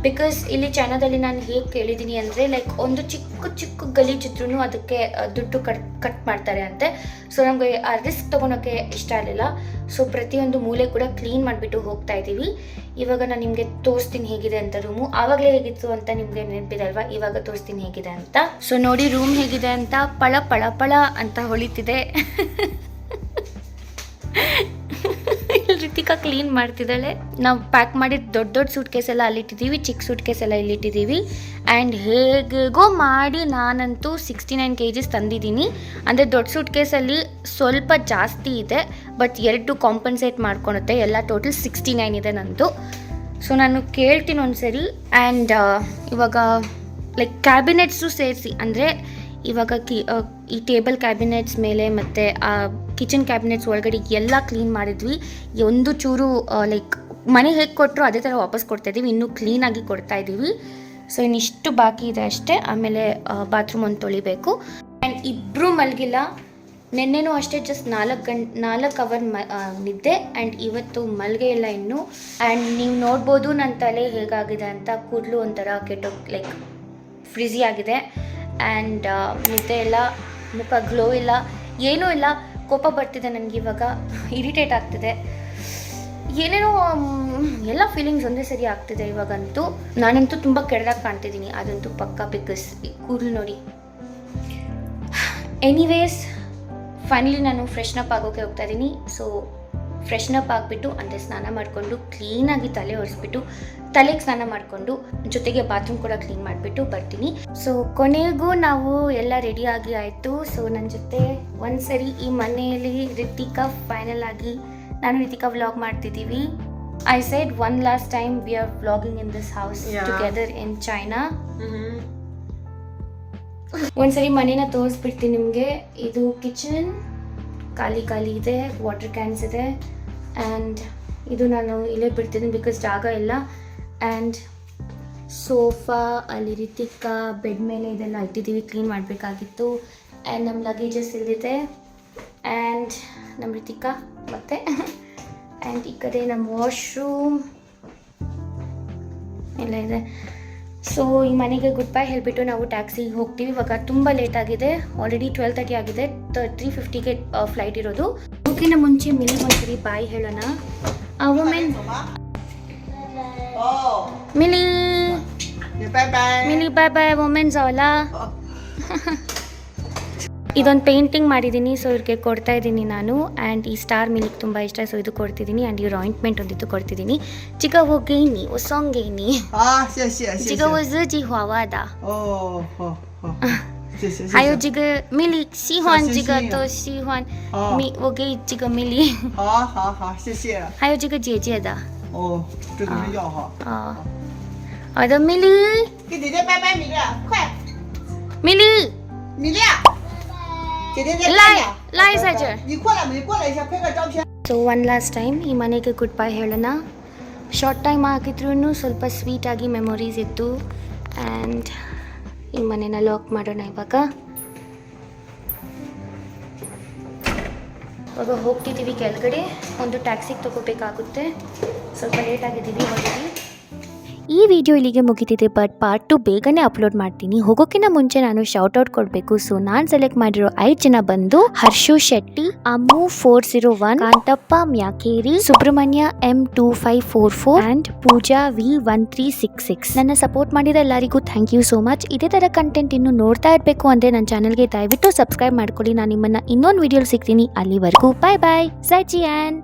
Speaker 1: ಬಿಕಾಸ್ ಇಲ್ಲಿ ಚೈನಾದಲ್ಲಿ ನಾನು ಹೇಗೆ ಕೇಳಿದ್ದೀನಿ ಅಂದರೆ ಲೈಕ್ ಒಂದು ಚಿಕ್ಕ ಚಿಕ್ಕ ಗಲೀಜಿದ್ರೂ ಅದಕ್ಕೆ ದುಡ್ಡು ಕಟ್ ಕಟ್ ಮಾಡ್ತಾರೆ ಅಂತೆ. ಸೊ ನಮಗೆ ಆ ರಿಸ್ಕ್ ತೊಗೊಳೋಕ್ಕೆ ಇಷ್ಟ ಆಗಲಿಲ್ಲ. ಸೊ ಪ್ರತಿಯೊಂದು ಮೂಲೆ ಕೂಡ ಕ್ಲೀನ್ ಮಾಡಿಬಿಟ್ಟು ಹೋಗ್ತಾ ಇದ್ದೀವಿ. ಇವಾಗ ನಾನು ನಿಮಗೆ ತೋರಿಸ್ತೀನಿ ಹೇಗಿದೆ ಅಂತ ರೂಮು. ಆವಾಗಲೇ ಹೇಗಿತ್ತು ಅಂತ ನಿಮಗೆ ನೆನಪಿದೆ ಅಲ್ವಾ? ಇವಾಗ ತೋರಿಸ್ತೀನಿ ಹೇಗಿದೆ ಅಂತ. ಸೊ ನೋಡಿ ರೂಮ್ ಹೇಗಿದೆ ಅಂತ. ಪಳ ಪಳ ಪಳ ಅಂತ ಹೊಳಿತಿದೆ. (laughs) ರಿತಿಕಾ ಕ್ಲೀನ್ ಮಾಡ್ತಿದ್ದಾಳೆ. ನಾವು ಪ್ಯಾಕ್ ಮಾಡಿದ ದೊಡ್ಡ ದೊಡ್ಡ ಸೂಟ್ ಕೇಸ್ ಎಲ್ಲ ಅಲ್ಲಿಟ್ಟಿದ್ದೀವಿ, ಚಿಕ್ಕ ಸೂಟ್ ಕೇಸ್ ಎಲ್ಲ ಇಲ್ಲಿಟ್ಟಿದ್ದೀವಿ. ಆ್ಯಂಡ್ ಹೇಗೋ ಮಾಡಿ ನಾನಂತೂ ಸಿಕ್ಸ್ಟಿ ನೈನ್ ಕೆ ಜಿಸ್ ತಂದಿದ್ದೀನಿ. ಅಂದರೆ ದೊಡ್ಡ ಸೂಟ್ ಕೇಸಲ್ಲಿ ಸ್ವಲ್ಪ ಜಾಸ್ತಿ ಇದೆ ಬಟ್ ಎರಡು ಕಾಂಪನ್ಸೇಟ್ ಮಾಡ್ಕೊಳುತ್ತೆ ಎಲ್ಲ ಟೋಟಲ್ ಸಿಕ್ಸ್ಟಿ ನೈನ್ ಇದೆ ನಂದು. ಸೊ ನಾನು ಕೇಳ್ತೀನಿ ಒಂದ್ಸರಿ. ಆ್ಯಂಡ್ ಇವಾಗ ಲೈಕ್ ಕ್ಯಾಬಿನೆಟ್ಸು ಸೇರಿಸಿ. ಅಂದರೆ ಇವಾಗ ಕಿ ಈ ಟೇಬಲ್ ಕ್ಯಾಬಿನೆಟ್ಸ್ ಮೇಲೆ ಮತ್ತು ಕಿಚನ್ ಕ್ಯಾಬಿನೆಟ್ಸ್ ಒಳಗಡೆ ಎಲ್ಲ ಕ್ಲೀನ್ ಮಾಡಿದ್ವಿ. ಒಂದು ಚೂರು ಲೈಕ್ ಮನೆ ಹೇಗೆ ಕೊಟ್ಟರು ಅದೇ ಥರ ವಾಪಸ್ ಕೊಡ್ತಾ ಇದ್ದೀವಿ. ಇನ್ನೂ ಕ್ಲೀನಾಗಿ ಕೊಡ್ತಾ ಇದ್ದೀವಿ. ಸೊ ಇನ್ನಿಷ್ಟು ಬಾಕಿ ಇದೆ ಅಷ್ಟೇ. ಆಮೇಲೆ ಬಾತ್ರೂಮ್ ಒಂದು ತೊಳಿಬೇಕು. ಆ್ಯಂಡ್ ಇಬ್ಬರೂ ಮಲಗಿಲ್ಲ. ನಿನ್ನೆನೂ ಅಷ್ಟೇ ಜಸ್ಟ್ ನಾಲ್ಕು ಗಂಟೆ, ನಾಲ್ಕು ಅವರ್ ಮ ನಿದ್ದೆ ಆ್ಯಂಡ್ ಇವತ್ತು ಮಲ್ಗೆ ಇಲ್ಲ ಇನ್ನು. ಆ್ಯಂಡ್ ನೀವು ನೋಡ್ಬೋದು ನನ್ನ ತಲೆ ಹೇಗಾಗಿದೆ ಅಂತ ಕೂದಲು ಒಂಥರ ಕೆಟ್ಟೋ ಲೈಕ್ ಫ್ರಿಜಿ ಆಗಿದೆ. ಆ್ಯಂಡ್ ನಿದ್ದೆ ಇಲ್ಲ, ಮುಖ ಗ್ಲೋ ಇಲ್ಲ, ಏನೂ ಇಲ್ಲ. ಕೋಪ ಬರ್ತಿದೆ ನನಗೆ ಇವಾಗ. ಇರಿಟೇಟ್ ಆಗ್ತಿದೆ. ಏನೇನೋ ಎಲ್ಲ ಫೀಲಿಂಗ್ಸ್ ಒಂದೇ ಸರಿ ಆಗ್ತಿದೆ ಇವಾಗಂತೂ. ನಾನಂತೂ ತುಂಬ ಕೆಡ್ದಾಗ ಕಾಣ್ತಿದ್ದೀನಿ. ಅದಂತೂ ಪಕ್ಕ ಬಿಕಾಸ್ ಕೂದಲು ನೋಡಿ. ಎನಿವೇಸ್ ಫೈನಲಿ ನಾನು ಫ್ರೆಶ್ನಪ್ ಆಗೋಕೆ ಹೋಗ್ತಾ ಇದ್ದೀನಿ ಸೊ ಫ್ರೆಶ್ನಪ್ ಆಗಿಬಿಟ್ಟು, ಅಂದರೆ ಸ್ನಾನ ಮಾಡಿಕೊಂಡು ಕ್ಲೀನಾಗಿ ತಲೆ ಒರೆಸ್ಬಿಟ್ಟು ತಲೆಗೆ ಸ್ನಾನ ಮಾಡಿಕೊಂಡು ಜೊತೆಗೆ ಬಾತ್ರೂಮ್ ಕೂಡ ಕ್ಲೀನ್ ಮಾಡಿಬಿಟ್ಟು ಬರ್ತೀನಿ. ಸೊ ಕೊನೆಗೂ ನಾವು ಎಲ್ಲ ರೆಡಿಯಾಗಿ ಆಯಿತು. ಸೊ ನನ್ನ ಜೊತೆ ಒಂದ್ಸರಿ ಈ ಮನೆಯಲ್ಲಿ ರಿತಿಕಾ ಫೈನಲ್ ಆಗಿ ನಾನು ರಿತಿಕಾ ವ್ಲಾಗ್ ಮಾಡ್ತಿದ್ದೀವಿ. I side one last time we are vlogging in
Speaker 3: this
Speaker 1: house. Together in
Speaker 3: China.
Speaker 1: ಒಂದ್ಸರಿ ಮನೇನ ತೋರಿಸ್ಬಿಡ್ತೀನಿ ನಿಮಗೆ. ಇದು ಕಿಚನ್ ಖಾಲಿ ಖಾಲಿ ಇದೆ ವಾಟರ್ ಕ್ಯಾನ್ಸ್ ಇದೆ ಆ್ಯಂಡ್ ಇದು ನಾನು ಇಲ್ಲೇ ಬಿಡ್ತೀನಿ ಬಿಕಾಸ್ ಜಾಗ ಇಲ್ಲ. ಆ್ಯಂಡ್ ಸೋಫಾ ಅಲ್ಲಿ ರೀತಿಕ್ಕ ಬೆಡ್ ಮೇಲೆ ಇದೆಲ್ಲ ಇಟ್ಟಿದ್ದೀವಿ ಕ್ಲೀನ್ ಮಾಡಬೇಕಾಗಿತ್ತು. ಆ್ಯಂಡ್ ನಮ್ಮ ಲಗೇಜಸ್ ಇಲ್ಲಿದೆ. ಆ್ಯಂಡ್ ನಮ್ಮ ರೀತಿಕ್ಕ ಮತ್ತೆ. ಆ್ಯಂಡ್ ಈ ಕಡೆ ನಮ್ಮ ವಾಶ್ರೂಮ್ ಎಲ್ಲ ಇದೆ. ಸೊ ಈ ಮನೆಗೆ ಗುಡ್ ಬೈ ಹೇಳಿಬಿಟ್ಟು ನಾವು ಟ್ಯಾಕ್ಸಿಗೆ ಹೋಗ್ತೀವಿ. ಇವಾಗ ತುಂಬ ಲೇಟ್ ಆಗಿದೆ. ಆಲ್ರೆಡಿ ಟ್ವೆಲ್ ತರ್ಟಿ ಆಗಿದೆ. ತ್ರೀ ಫಿಫ್ಟಿಗೆ ಫ್ಲೈಟ್ ಇರೋದು. ಓಕೆನ ಮುಂಚೆ ಮಿಲಿ ಒಂದ್ಸರಿ ಬಾಯ್ ಹೇಳೋಣ. Women
Speaker 3: 走吧。哦，
Speaker 1: Mili
Speaker 3: 你拜拜。
Speaker 1: Mili bye bye women's ಅವಲ್ಲ
Speaker 3: Oh.
Speaker 1: ಇದೊಂದು ಪೇಂಟಿಂಗ್ ಮಾಡಿದ್ದೀನಿ ಸೊ ಇವ್ರಿಗೆ ಕೊಡ್ತಾ ಇದ್ದೀನಿ ನಾನು ಆ್ಯಂಡ್ ಈ ಸ್ಟಾರ್ ಮಿಲಿಗೆ ತುಂಬ ಇಷ್ಟ ಸೊ ಇದು ಕೊಡ್ತಿದ್ದೀನಿ ಆ್ಯಂಡ್ ಇವ್ರ ಆಯಿಂಟ್ಮೆಂಟ್ ಒಂದಿತ್ತು ಕೊಡ್ತಿದ್ದೀನಿ ಚಿಕ್ಕ ಹೋಗೇನಿ ಒಸೊಂಗೇನಿ
Speaker 3: 好，谢谢谢
Speaker 1: ಚಿಕ್ಕ
Speaker 3: 谢。
Speaker 1: ಒಸ್ G ಹವಾದ
Speaker 3: 哦，好好，谢谢谢谢。
Speaker 1: 还有这个米粒喜欢
Speaker 3: 小星
Speaker 1: 这个
Speaker 3: 星
Speaker 1: 都喜欢
Speaker 3: 哦
Speaker 1: 米，我给这个米粒，
Speaker 3: 好好好，谢谢。
Speaker 1: 还有这个姐姐的
Speaker 3: 哦，这都是药哈。
Speaker 1: 啊，好的米粒
Speaker 3: 给姐姐拜拜，米粒，快，
Speaker 1: 米粒，
Speaker 3: 米粒。姐姐在
Speaker 1: 来
Speaker 3: 这呢
Speaker 1: 来
Speaker 3: 拜拜
Speaker 1: 在这儿
Speaker 3: 你过来没？过来一下，拍个照片。
Speaker 1: so one last time ಈ ಮನೆಗೆ ಗುಡ್ ಬೈ ಹೇಳೋಣ ಶಾರ್ಟ್ ಟೈಮ್ ಆಗಿದ್ರೂ ಸ್ವಲ್ಪ ಸ್ವೀಟಾಗಿ ಮೆಮೊರೀಸ್ ಇತ್ತು ಆ್ಯಂಡ್ ಈ ಮನೆನ ಲಾಕ್ ಮಾಡೋಣ ಇವಾಗ ಇವಾಗ ಹೋಗ್ತಿದ್ದೀವಿ ಕೆಳಗಡೆ ಒಂದು ಟ್ಯಾಕ್ಸಿಗೆ ತಗೋಬೇಕಾಗುತ್ತೆ ಸ್ವಲ್ಪ ಲೇಟ್ ಆಗಿದ್ದೀವಿ ಆಲ್ರೆಡಿ
Speaker 4: ಈ ವಿಡಿಯೋ ಇಲ್ಲಿಗೆ ಮುಗಿತಿದೆ ಬಟ್ ಪಾರ್ಟ್ ಟು ಬೇಗನೆ ಅಪ್ಲೋಡ್ ಮಾಡ್ತೀನಿ. ಹೋಗೋಕ್ಕಿಂತ ಮುಂಚೆ ನಾನು ಶೌಟ್ ಔಟ್ ಕೊಡಬೇಕು. ಸೊ ನಾನು ಸೆಲೆಕ್ಟ್ ಮಾಡಿರೋ ಐದು ಜನ ಬಂದು Harshu Shetty Amu four zero one Kanthappa Makeri, Subrahmanya M two five four four and Pooja V one three six six ನನ್ನ ಸಪೋರ್ಟ್ ಮಾಡಿದ ಎಲ್ಲರಿಗೂ ಥ್ಯಾಂಕ್ ಯು ಸೋ ಮಚ್ ಇದೇ ತರ ಕಂಟೆಂಟ್ ಇನ್ನು ನೋಡ್ತಾ ಇರಬೇಕು ಅಂದ್ರೆ ನನ್ನ ಚಾನಲ್ಗೆ ದಯವಿಟ್ಟು ಸಬ್ಸ್ಕ್ರೈಬ್ ಮಾಡ್ಕೊಳ್ಳಿ. ನಾನು ನಿಮ್ಮನ್ನ ಇನ್ನೊಂದು ವಿಡಿಯೋ ಸಿಗ್ತೀನಿ. ಅಲ್ಲಿವರೆಗೂ ಬಾಯ್ ಬಾಯ್ ಸೈ ಜಿಯಾನ್